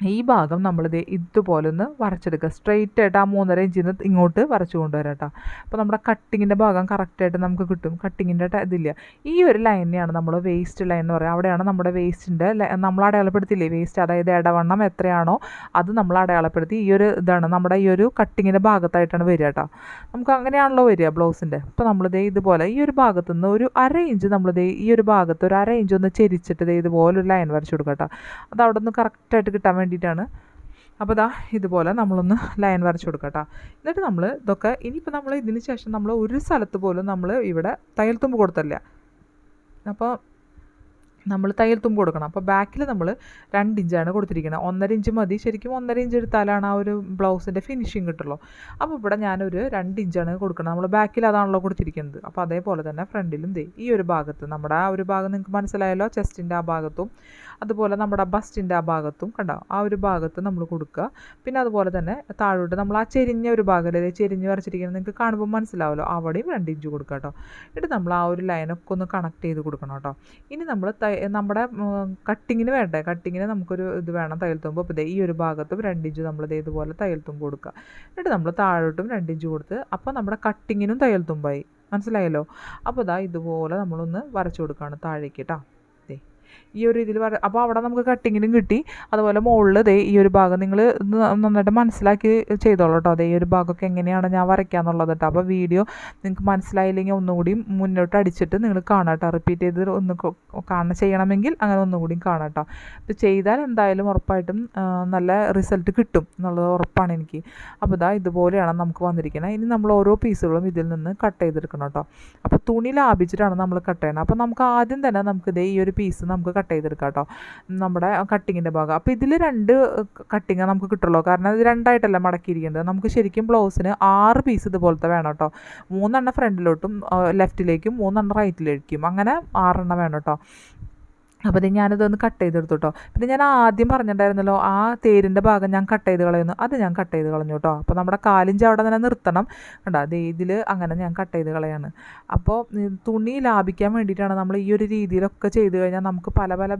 ഈ ഭാഗം നമ്മൾ നമ്മളിത് ഇതുപോലെ ഒന്ന് വരച്ചെടുക്കുക സ്ട്രെയിറ്റ് ആയിട്ട് ആ മൂന്നര ഇഞ്ചിൽ നിന്ന് ഇങ്ങോട്ട് വരച്ചു കൊണ്ടുവരാം കേട്ടോ അപ്പോൾ നമ്മുടെ കട്ടിങ്ങിന്റെ ഭാഗം കറക്റ്റായിട്ട് നമുക്ക് കിട്ടും. കട്ടിങ്ങിന്റെ ഇതില്ല. ഈ ഒരു ലൈനെയാണ് നമ്മൾ വേസ്റ്റ് ലൈൻ എന്ന് പറയുക അവിടെയാണ് നമ്മുടെ വേസ്റ്റിന്റെ നമ്മൾ അടയാളപ്പെടുത്തില്ലേ? വേസ്റ്റ് അതായത് ഇടവണ്ണം എത്രയാണോ അത് നമ്മൾ അടയാളപ്പെടുത്തി ഈ ഒരു ഇതാണ്. നമ്മുടെ ഈ ഒരു കട്ടിങ്ങിന്റെ ഭാഗത്തായിട്ടാണ് വരിക കേട്ടോ നമുക്ക് അങ്ങനെയാണല്ലോ വരിക ബ്ലൗസിന്റെ അപ്പോൾ നമ്മളിതേ ഇതുപോലെ ഈ ഒരു ഭാഗത്തു നിന്ന് ഒരു അര ഇഞ്ച് നമ്മളിതേ ഈ ഒരു ഭാഗത്ത് ഒരു അര ഇഞ്ച് ഒന്ന് ചെരിച്ചിട്ട് ദേ ഇതുപോലെ ഒരു ലൈൻ വരച്ചു കൊടുക്കാം കേട്ടോ അത് അവിടെ നിന്ന് കറക്റ്റായിട്ട് കിട്ടാൻ വേണ്ടിയിട്ടാണ്. അപ്പോൾ ദാ ഇതുപോലെ നമ്മളൊന്ന് ലൈൻ വരച്ചു കൊടുക്കാം കേട്ടോ എന്നിട്ട് നമ്മൾ ഇതൊക്കെ ഇനിയിപ്പോൾ നമ്മൾ ഇതിന് ശേഷം നമ്മൾ ഒരു സ്ഥലത്ത് പോലും നമ്മൾ ഇവിടെ തയ്യൽ തുമ്പ് കൊടുത്തല്ല. അപ്പോൾ നമ്മൾ തയ്യൽ തുമ്പ് കൊടുക്കണം. അപ്പോൾ ബാക്കിൽ നമ്മൾ രണ്ട് ഇഞ്ചാണ് കൊടുത്തിരിക്കുന്നത് ഒന്നര ഇഞ്ച് മതി. ശരിക്കും ഒന്നര ഇഞ്ച് എടുത്താലാണ് ആ ഒരു ബ്ലൗസിന്റെ ഫിനിഷിങ് കിട്ടുള്ളൂ. അപ്പോൾ ഇവിടെ ഞാനൊരു രണ്ട് ഇഞ്ചാണ് നമ്മൾ ബാക്കിൽ അതാണല്ലോ കൊടുത്തിരിക്കുന്നത്. അപ്പോൾ അതേപോലെ തന്നെ ഫ്രണ്ടിലും ദേ ഈ ഒരു ഭാഗത്ത് നമ്മുടെ ആ ഒരു ഭാഗം നിങ്ങൾക്ക് മനസ്സിലായല്ലോ? ചെസ്റ്റിന്റെ ആ ഭാഗത്തും. അതുപോലെ നമ്മുടെ ബസ്റ്റിന്റെ ആ ഭാഗത്തും കണ്ടോ? ആ ഒരു ഭാഗത്ത് നമ്മൾ കൊടുക്കുക. പിന്നെ അതുപോലെ തന്നെ താഴോട്ട് നമ്മൾ ആ ചെരിഞ്ഞ ഒരു ഭാഗമല്ലേ ചെരിഞ്ഞ് വരച്ചിരിക്കുന്നത് നിങ്ങൾക്ക് കാണുമ്പോൾ മനസ്സിലാവല്ലോ. അവിടെയും രണ്ട് ഇഞ്ച് കൊടുക്കുക കേട്ടോ. എന്നിട്ട് നമ്മൾ ആ ഒരു ലൈനൊക്കെ ഒന്ന് കണക്ട് ചെയ്ത് കൊടുക്കണം കേട്ടോ. ഇനി നമ്മൾ നമ്മുടെ കട്ടിങ്ങിന് വേണ്ടേ? കട്ടിങ്ങിന് നമുക്കൊരു ഇത് വേണം തയ്യൽ തുമ്പ്. അപ്പോൾ ഈ ഒരു ഭാഗത്തും രണ്ട് ഇഞ്ച് നമ്മൾ ഇതുപോലെ തയ്യൽ തുമ്പ് കൊടുക്കുക. എന്നിട്ട് നമ്മൾ താഴോട്ടും രണ്ട് ഇഞ്ച് കൊടുത്ത് അപ്പോൾ നമ്മുടെ കട്ടിങ്ങിനും തയ്യൽ തുമ്പായി. മനസ്സിലായല്ലോ? അപ്പോൾ ഇതാ ഇതുപോലെ നമ്മളൊന്ന് വരച്ചു കൊടുക്കുകയാണ് താഴേക്ക് കേട്ടോ. ഈ ഒരു ഇതിൽ വര അപ്പോൾ അവിടെ നമുക്ക് കട്ടിങ്ങിനും കിട്ടി. അതുപോലെ മുകളിൽ ദേ ഈ ഒരു ഭാഗം നിങ്ങൾ നന്നായിട്ട് മനസ്സിലാക്കി ചെയ്തോളൂ കേട്ടോ അതേ ഈ ഒരു ഭാഗമൊക്കെ എങ്ങനെയാണ് ഞാൻ വരയ്ക്കാന്നുള്ളത് കേട്ടോ അപ്പോൾ വീഡിയോ നിങ്ങൾക്ക് മനസ്സിലായില്ലെങ്കിൽ ഒന്നുകൂടി മുന്നോട്ട് അടിച്ചിട്ട് നിങ്ങൾ കാണാം കേട്ടോ റിപ്പീറ്റ് ചെയ്ത് ഒന്ന് കാണാൻ ചെയ്യണമെങ്കിൽ അങ്ങനെ ഒന്നുകൂടി കാണാം കേട്ടോ ഇത് ചെയ്താൽ എന്തായാലും ഉറപ്പായിട്ടും നല്ല റിസൾട്ട് കിട്ടും എന്നുള്ളത് ഉറപ്പാണ് എനിക്ക്. അപ്പോൾ ഇതാ ഇതുപോലെയാണ് നമുക്ക് വന്നിരിക്കുന്നത് ഇനി നമ്മൾ ഓരോ പീസുകളും ഇതിൽ നിന്ന് കട്ട് ചെയ്തെടുക്കണം കേട്ടോ അപ്പോൾ തുണി ലാഭിച്ചിട്ടാണ് നമ്മൾ കട്ട് ചെയ്യണം. അപ്പോൾ നമുക്ക് ആദ്യം തന്നെ നമുക്ക് ഇതേ ഈ ഒരു പീസ് നമുക്ക് കട്ട് ചെയ്തെടുക്കാം കേട്ടോ. നമ്മുടെ കട്ടിങ്ങിന്റെ ഭാഗം. അപ്പോൾ ഇതിൽ രണ്ട് കട്ടിങ് നമുക്ക് കിട്ടുള്ളൂ. കാരണം ഇത് രണ്ടായിട്ടല്ല മടക്കിയിരിക്കുന്നത്. നമുക്ക് ശരിക്കും ബ്ലൗസിന് ആറ് പീസ് ഇതുപോലത്തെ വേണം കേട്ടോ. മൂന്നെണ്ണം ഫ്രണ്ടിലോട്ടും ലെഫ്റ്റിലേക്കും മൂന്നെണ്ണം റൈറ്റിലേക്കും അങ്ങനെ ആറെണ്ണം വേണം കേട്ടോ. അപ്പോൾ ഞാനിതൊന്ന് കട്ട് ചെയ്തെടുത്തു കേട്ടോ പിന്നെ ഞാൻ ആദ്യം പറഞ്ഞിട്ടുണ്ടായിരുന്നല്ലോ ആ തേരിന്റെ ഭാഗം ഞാൻ കട്ട് ചെയ്ത് കളയുന്നു അത് ഞാൻ കട്ട് ചെയ്ത് കളഞ്ഞു കേട്ടോ അപ്പോൾ നമ്മുടെ കാലിഞ്ച് അവിടെ തന്നെ നിർത്തണം. കണ്ടോ? അത് ഇതിൽ അങ്ങനെ ഞാൻ കട്ട് ചെയ്ത് കളയാണ്. അപ്പോൾ തുണി ലാഭിക്കാൻ വേണ്ടിയിട്ടാണ് നമ്മൾ ഈ ഒരു രീതിയിലൊക്കെ ചെയ്ത് കഴിഞ്ഞാൽ നമുക്ക് പല പല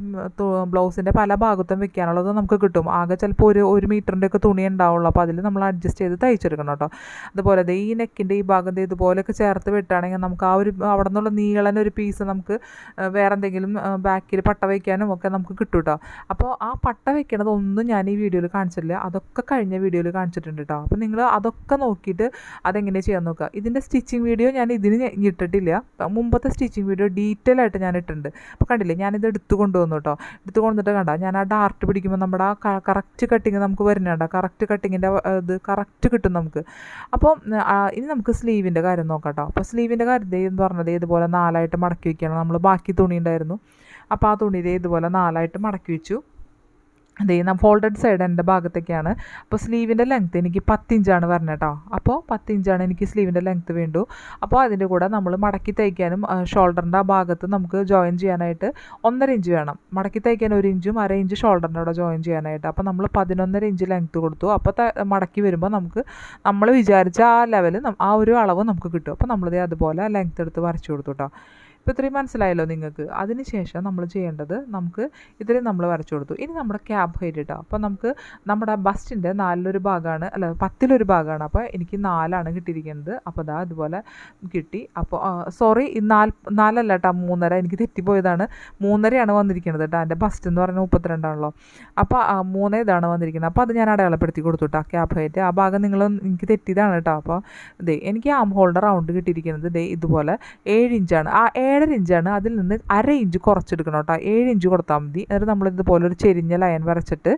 ബ്ലൗസിന്റെ പല ഭാഗത്തും വെക്കാനുള്ളത് നമുക്ക് കിട്ടും. ആകെ ചിലപ്പോൾ ഒരു ഒരു മീറ്ററിന്റെ ഒക്കെ തുണി ഉണ്ടാവുള്ളൂ. അപ്പോൾ അതിൽ നമ്മൾ അഡ്ജസ്റ്റ് ചെയ്ത് തയ്ച്ചെടുക്കണം കേട്ടോ അതുപോലെ ഈ നെക്കിന്റെ ഈ ഭാഗം ഇതുപോലെയൊക്കെ ചേർത്ത് വിട്ടാണെങ്കിൽ നമുക്ക് ആ ഒരു അവിടെ നിന്നുള്ള നീളൻ ഒരു പീസ് നമുക്ക് വേറെ എന്തെങ്കിലും ബാക്കിൽ പട്ട വയ്ക്കാനും ഒക്കെ നമുക്ക് കിട്ടും കേട്ടോ അപ്പോൾ ആ പട്ട വെക്കണത് ഒന്നും ഞാൻ ഈ വീഡിയോയിൽ കാണിച്ചിട്ടില്ല. അതൊക്കെ കഴിഞ്ഞ വീഡിയോയിൽ കാണിച്ചിട്ടുണ്ട് കേട്ടോ അപ്പോൾ നിങ്ങൾ അതൊക്കെ നോക്കിയിട്ട് അതെങ്ങനെ ചെയ്യാൻ നോക്കുക. ഇതിന്റെ സ്റ്റിച്ചിങ് വീഡിയോ ഞാൻ ഇതിന് ഇട്ടിട്ടില്ല. മുമ്പത്തെ സ്റ്റിച്ചിങ് വീഡിയോ ഡീറ്റെയിൽ ആയിട്ട് ഞാൻ ഇട്ടിട്ടുണ്ട്. അപ്പോൾ കണ്ടില്ലേ ഞാനിത് എടുത്തു കൊണ്ടുവന്നു കേട്ടോ എടുത്തു കൊണ്ടുവന്നിട്ട് കണ്ടോ ഞാൻ ആ ഡാർട്ട് പിടിക്കുമ്പോൾ നമ്മുടെ ആ കറക്റ്റ് കട്ടിങ് നമുക്ക് വരുന്നുണ്ട് കറക്റ്റ് കട്ടിങ്ങിന്റെ ഇത് കറക്റ്റ് കിട്ടും നമുക്ക്. അപ്പോൾ ഇനി നമുക്ക് സ്ലീവിന്റെ കാര്യം നോക്കാം കേട്ടോ അപ്പോൾ സ്ലീവിന്റെ കാര്യം എന്ന് പറഞ്ഞത് ഇതുപോലെ നാലായിട്ട് മടക്കി വയ്ക്കണം നമ്മൾ ബാക്കി തുണി ഉണ്ടായിരുന്നു. അപ്പോൾ ആ തുണി ദേ ഇതുപോലെ നാലായിട്ട് മടക്കി വെച്ചു. അതേ ഞാൻ ഫോൾഡഡ് സൈഡ് എന്റെ ഭാഗത്തേക്കാണ് അപ്പോൾ സ്ലീവിന്റെ ലെങ്ത്ത് എനിക്ക് പത്തിഞ്ചാണ് പറഞ്ഞത് കേട്ടോ അപ്പോൾ പത്തിഞ്ചാണ് എനിക്ക് സ്ലീവിന്റെ ലെങ്ത്ത് വേണ്ടു. അപ്പോൾ അതിന്റെ കൂടെ നമ്മൾ മടക്കി തയ്ക്കാനും ഷോൾഡറിന്റെ ആ ഭാഗത്ത് നമുക്ക് ജോയിൻ ചെയ്യാനായിട്ട് ഒന്നര ഇഞ്ച് വേണം. മടക്കി തയ്ക്കാൻ ഒരു ഇഞ്ചും അര ഇഞ്ച് ഷോൾഡറിന്റെ കൂടെ ജോയിൻ ചെയ്യാനായിട്ട്. അപ്പോൾ നമ്മൾ പതിനൊന്നര ഇഞ്ച് ലെങ്ത്ത് കൊടുത്തു. അപ്പോൾ മടക്കി വരുമ്പോൾ നമുക്ക് നമ്മൾ വിചാരിച്ച ആ ലെവൽ ആ ഒരു അളവ് നമുക്ക് കിട്ടും. അപ്പോൾ നമ്മളിത് അതുപോലെ ലെങ്ത്ത് എടുത്ത് വരച്ചു കൊടുത്തു കേട്ടോ ഇപ്പോൾ ഇത്രയും മനസ്സിലായല്ലോ നിങ്ങൾക്ക്. അതിനുശേഷം നമ്മൾ ചെയ്യേണ്ടത് നമുക്ക് ഇത്രയും നമ്മൾ വരച്ചു കൊടുത്തു. ഇനി നമ്മുടെ ക്യാബ് ഹൈറ്റ് ഇട്ടാം അപ്പോൾ നമുക്ക് നമ്മുടെ ബസ്റ്റിന്റെ നാലിലൊരു ഭാഗമാണ് അല്ല പത്തിലൊരു ഭാഗമാണ്. അപ്പോൾ എനിക്ക് നാലാണ് കിട്ടിയിരിക്കുന്നത്. അപ്പോൾ അതാ ഇതുപോലെ കിട്ടി. അപ്പോൾ സോറി നാല് നാലല്ല കേട്ടോ മൂന്നര. എനിക്ക് തെറ്റിപ്പോയതാണ്. മൂന്നരയാണ് വന്നിരിക്കുന്നത് കേട്ടോ എന്റെ ബസ്റ്റ് എന്ന് പറഞ്ഞാൽ മുപ്പത്തിരണ്ടാണല്ലോ. അപ്പോൾ ആ, മൂന്നേ ഇതാണ് വന്നിരിക്കുന്നത്. അപ്പോൾ അത് ഞാൻ അടയാളപ്പെടുത്തി കൊടുത്തു കേട്ടോ ക്യാബ് ഹൈറ്റ് ആ ഭാഗം നിങ്ങൾ എനിക്ക് തെറ്റിയതാണ് കേട്ടോ അപ്പോൾ ദേ എനിക്ക് ആം ഹോൾഡർ റൗണ്ട് കിട്ടിയിരിക്കുന്നത് ദേ ഇതുപോലെ ഏഴ് ഇഞ്ചാണ് ആ ഏഴര ഇഞ്ചാണ്. അതിൽ നിന്ന് അര ഇഞ്ച് കുറച്ചെടുക്കണം കേട്ടോ. ഏഴ് ഇഞ്ച് കൊടുത്താൽ മതി. എന്നിട്ട് നമ്മൾ ഇതുപോലെ ഒരു ചെരിഞ്ഞ ലൈൻ വരച്ചിട്ട്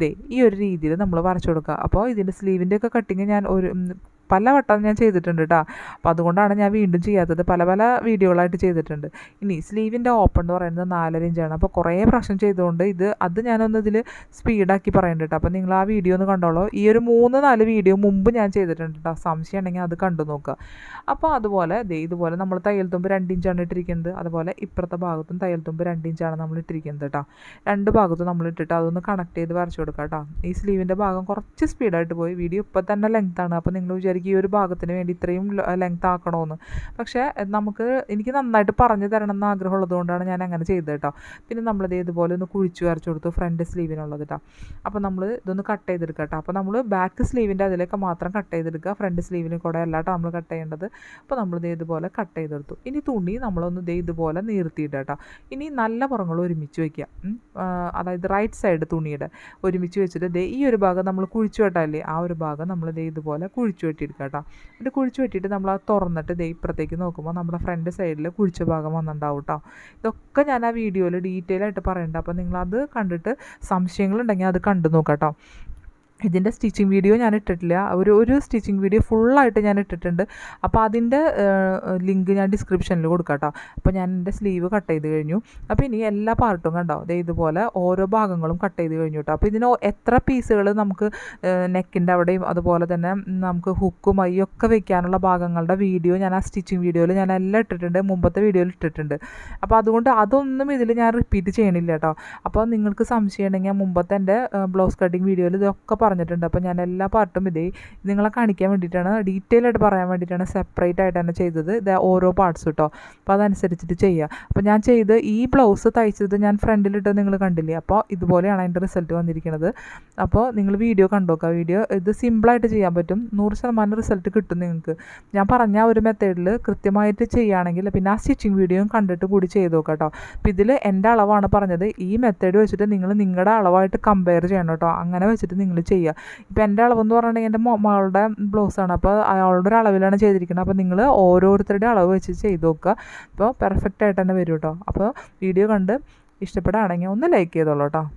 ദേ ഈ ഒരു രീതിയിൽ നമ്മൾ വരച്ചു കൊടുക്കുക. അപ്പോൾ ഇതിന്റെ സ്ലീവിന്റെ ഒക്കെ കട്ടിങ് ഞാൻ ഒരു പല വട്ടം ഞാൻ ചെയ്തിട്ടുണ്ട് കേട്ടോ അപ്പോൾ അതുകൊണ്ടാണ് ഞാൻ വീണ്ടും ചെയ്യാത്തത്. പല പല വീഡിയോകളായിട്ട് ചെയ്തിട്ടുണ്ട്. ഇനി സ്ലീവിന്റെ ഓപ്പൺ എന്ന് പറയുന്നത് നാലര ഇഞ്ചാണ് അപ്പോൾ കുറേ പ്രശ്നം ചെയ്തുകൊണ്ട് ഇത് അത് ഞാനൊന്ന് ഇതിൽ സ്പീഡാക്കി പറയുന്നുണ്ട് കേട്ടോ അപ്പോൾ നിങ്ങൾ ആ വീഡിയോ ഒന്ന് കണ്ടോളൂ. ഈ ഒരു മൂന്ന് നാല് വീഡിയോ മുമ്പ് ഞാൻ ചെയ്തിട്ടുണ്ട് കേട്ടോ സംശയം ഉണ്ടെങ്കിൽ അത് കണ്ടു നോക്കുക അപ്പോൾ അതുപോലെ ഇതുപോലെ നമ്മൾ തയ്യൽ തുമ്പ് രണ്ട് ഇഞ്ചാണ് ഇട്ടിരിക്കുന്നത്. അതുപോലെ ഇപ്പുറത്തെ ഭാഗത്തും തയ്യൽ തുമ്പ് രണ്ട് ഇഞ്ചാണ് നമ്മൾ ഇട്ടിരിക്കുന്നത് കേട്ടോ രണ്ട് ഭാഗത്തും നമ്മൾ ഇട്ടിട്ട് അതൊന്ന് കണക്ട് ചെയ്ത് വരച്ചു കൊടുക്കാം കേട്ടോ ഈ സ്ലീവിന്റെ ഭാഗം കുറച്ച് സ്പീഡായിട്ട് പോയി. വീഡിയോ ഇപ്പം തന്നെ ലെങ്ത്താണ് അപ്പോൾ നിങ്ങൾ വിചാരിക്കും ഈ ഒരു ഭാഗത്തിന് വേണ്ടി ഇത്രയും ലെങ്ത് ആക്കണമെന്ന് പക്ഷേ നമുക്ക് എനിക്ക് നന്നായിട്ട് പറഞ്ഞു തരണം എന്ന് ആഗ്രഹമുള്ളത് കൊണ്ടാണ് ഞാൻ അങ്ങനെ ചെയ്തത് കേട്ടോ പിന്നെ നമ്മളിത് ഇതുപോലെ ഒന്ന് കുഴിച്ചു വരച്ചു കൊടുത്തു ഫ്രണ്ട് സ്ലീവിനുള്ളത് കേട്ടോ അപ്പോൾ നമ്മൾ ഇതൊന്ന് കട്ട് ചെയ്തെടുക്കുക കേട്ടോ അപ്പോൾ നമ്മൾ ബാക്ക് സ്ലീവിന്റെ അതിലേക്ക് മാത്രം കട്ട് ചെയ്തെടുക്കുക. ഫ്രണ്ട് സ്ലീവിന് കൂടെ അല്ലാട്ട് നമ്മൾ കട്ട് ചെയ്യേണ്ടത്. അപ്പോൾ നമ്മൾ ദേ ഇതുപോലെ കട്ട് ചെയ്തെടുത്തു. ഇനി തുണി നമ്മളൊന്ന് ദേ ഇതുപോലെ നീർത്തിയിടുക കേട്ടോ ഇനി നല്ല പുറങ്ങൾ ഒരുമിച്ച് വയ്ക്കുക അതായത് റൈറ്റ് സൈഡ് തുണിയുടെ ഒരുമിച്ച് വെച്ചിട്ട് ദേ ഈ ഒരു ഭാഗം നമ്മൾ കുഴിച്ചു വെട്ടാല്ലേ ആ ഒരു ഭാഗം നമ്മൾ ദേ ഇതുപോലെ കുഴിച്ചു വെട്ടിയെടുക്കുക കേട്ടോ. എന്നിട്ട് കുഴിച്ചു വെട്ടിയിട്ട് നമ്മൾ ആ തുറന്നിട്ട് ദേ ഇപ്പുറത്തേക്ക് നോക്കുമ്പോൾ നമ്മുടെ ഫ്രണ്ട് സൈഡിൽ കുഴിച്ച ഭാഗം വന്നിട്ടുണ്ടാവും കേട്ടോ ഇതൊക്കെ ഞാൻ ആ വീഡിയോയിൽ ഡീറ്റെയിൽ ആയിട്ട് പറയുന്നുണ്ട് അപ്പോൾ നിങ്ങളത് കണ്ടിട്ട് സംശയങ്ങളുണ്ടെങ്കിൽ അത് കണ്ടു നോക്കാം കേട്ടോ. ഇതിന്റെ സ്റ്റിച്ചിങ് വീഡിയോ ഞാൻ ഇട്ടിട്ടില്ല. ഒരു ഒരു സ്റ്റിച്ചിങ് വീഡിയോ ഫുള്ളായിട്ട് ഞാൻ ഇട്ടിട്ടുണ്ട്. അപ്പോൾ അതിന്റെ ലിങ്ക് ഞാൻ ഡിസ്ക്രിപ്ഷനിൽ കൊടുക്കാം കേട്ടോ. അപ്പോൾ ഞാൻ എന്റെ സ്ലീവ് കട്ട് ചെയ്ത് കഴിഞ്ഞു. അപ്പോൾ ഇനി എല്ലാ പാർട്ടും കണ്ടോ? അതേ ഇതുപോലെ ഓരോ ഭാഗങ്ങളും കട്ട് ചെയ്ത് കഴിഞ്ഞു കേട്ടോ. അപ്പോൾ ഇതിന് എത്ര പീസുകൾ നമുക്ക് നെക്കിന്റെ അവിടെയും അതുപോലെ തന്നെ നമുക്ക് ഹുക്കും ഒക്കെ വെക്കാനുള്ള ഭാഗങ്ങളുടെ വീഡിയോ ഞാൻ ആ സ്റ്റിച്ചിങ് വീഡിയോയിൽ ഞാൻ എല്ലാം ഇട്ടിട്ടുണ്ട്. മുമ്പത്തെ വീഡിയോയിൽ ഇട്ടിട്ടുണ്ട്. അപ്പോൾ അതുകൊണ്ട് അതൊന്നും ഇതിൽ ഞാൻ റിപ്പീറ്റ് ചെയ്യണില്ല കേട്ടോ. അപ്പോൾ നിങ്ങൾക്ക് സംശയം ഉണ്ടെങ്കിൽ മുമ്പത്തെ എന്റെ ബ്ലൗസ് കട്ടിങ് വീഡിയോയിൽ ഇതൊക്കെ പറഞ്ഞിട്ടുണ്ട്. അപ്പോൾ ഞാൻ എല്ലാ പാർട്ടും ഇതേ നിങ്ങളെ കാണിക്കാൻ വേണ്ടിയിട്ടാണ് ഡീറ്റെയിൽ ആയിട്ട് പറയാൻ വേണ്ടിയിട്ടാണ് സെപ്പറേറ്റ് ആയിട്ട് തന്നെ ചെയ്തത്. ഇത് ഓരോ പാർട്സ് കേട്ടോ അപ്പോൾ അതനുസരിച്ചിട്ട് ചെയ്യുക അപ്പോൾ ഞാൻ ചെയ്ത് ഈ ബ്ലൗസ് തയ്ച്ചത് ഞാൻ ഫ്രണ്ടിലിട്ട് നിങ്ങൾ കണ്ടില്ലേ? അപ്പോൾ ഇതുപോലെയാണ് അതിന്റെ റിസൾട്ട് വന്നിരിക്കുന്നത് അപ്പോൾ നിങ്ങൾ വീഡിയോ കണ്ടോക്കുക വീഡിയോ ഇത് സിമ്പിളായിട്ട് ചെയ്യാൻ പറ്റും. നൂറ് ശതമാനം റിസൾട്ട് കിട്ടും നിങ്ങൾക്ക്. ഞാൻ പറഞ്ഞ ഒരു മെത്തേഡിൽ കൃത്യമായിട്ട് ചെയ്യുകയാണെങ്കിൽ പിന്നെ ആ സ്റ്റിച്ചിങ് വീഡിയോയും കണ്ടിട്ട് കൂടി ചെയ്ത് നോക്കാം കേട്ടോ അപ്പോൾ ഇതിൽ എന്റെ അളവാണ് പറഞ്ഞത്. ഈ മെത്തേഡ് വെച്ചിട്ട് നിങ്ങൾ നിങ്ങളുടെ അളവായിട്ട് കമ്പയർ ചെയ്യണം കേട്ടോ അങ്ങനെ വെച്ചിട്ട് നിങ്ങൾ ചെയ്യുക ഇപ്പോൾ എന്റെ അളവെന്ന് പറഞ്ഞിട്ടുണ്ടെങ്കിൽ എന്റെ മോളുടെ ബ്ലൗസാണ്. അപ്പോൾ അയാളുടെ ഒരു അളവിലാണ് ചെയ്തിരിക്കുന്നത്. അപ്പോൾ നിങ്ങൾ ഓരോരുത്തരുടെ അളവ് വെച്ച് ചെയ്ത് നോക്കുക. അപ്പോൾ പെർഫെക്റ്റ് ആയിട്ട് തന്നെ വരും കേട്ടോ. അപ്പോൾ വീഡിയോ കണ്ട് ഇഷ്ടപ്പെടുകയാണെങ്കിൽ ഒന്ന് ലൈക്ക് ചെയ്തോളൂ കേട്ടോ.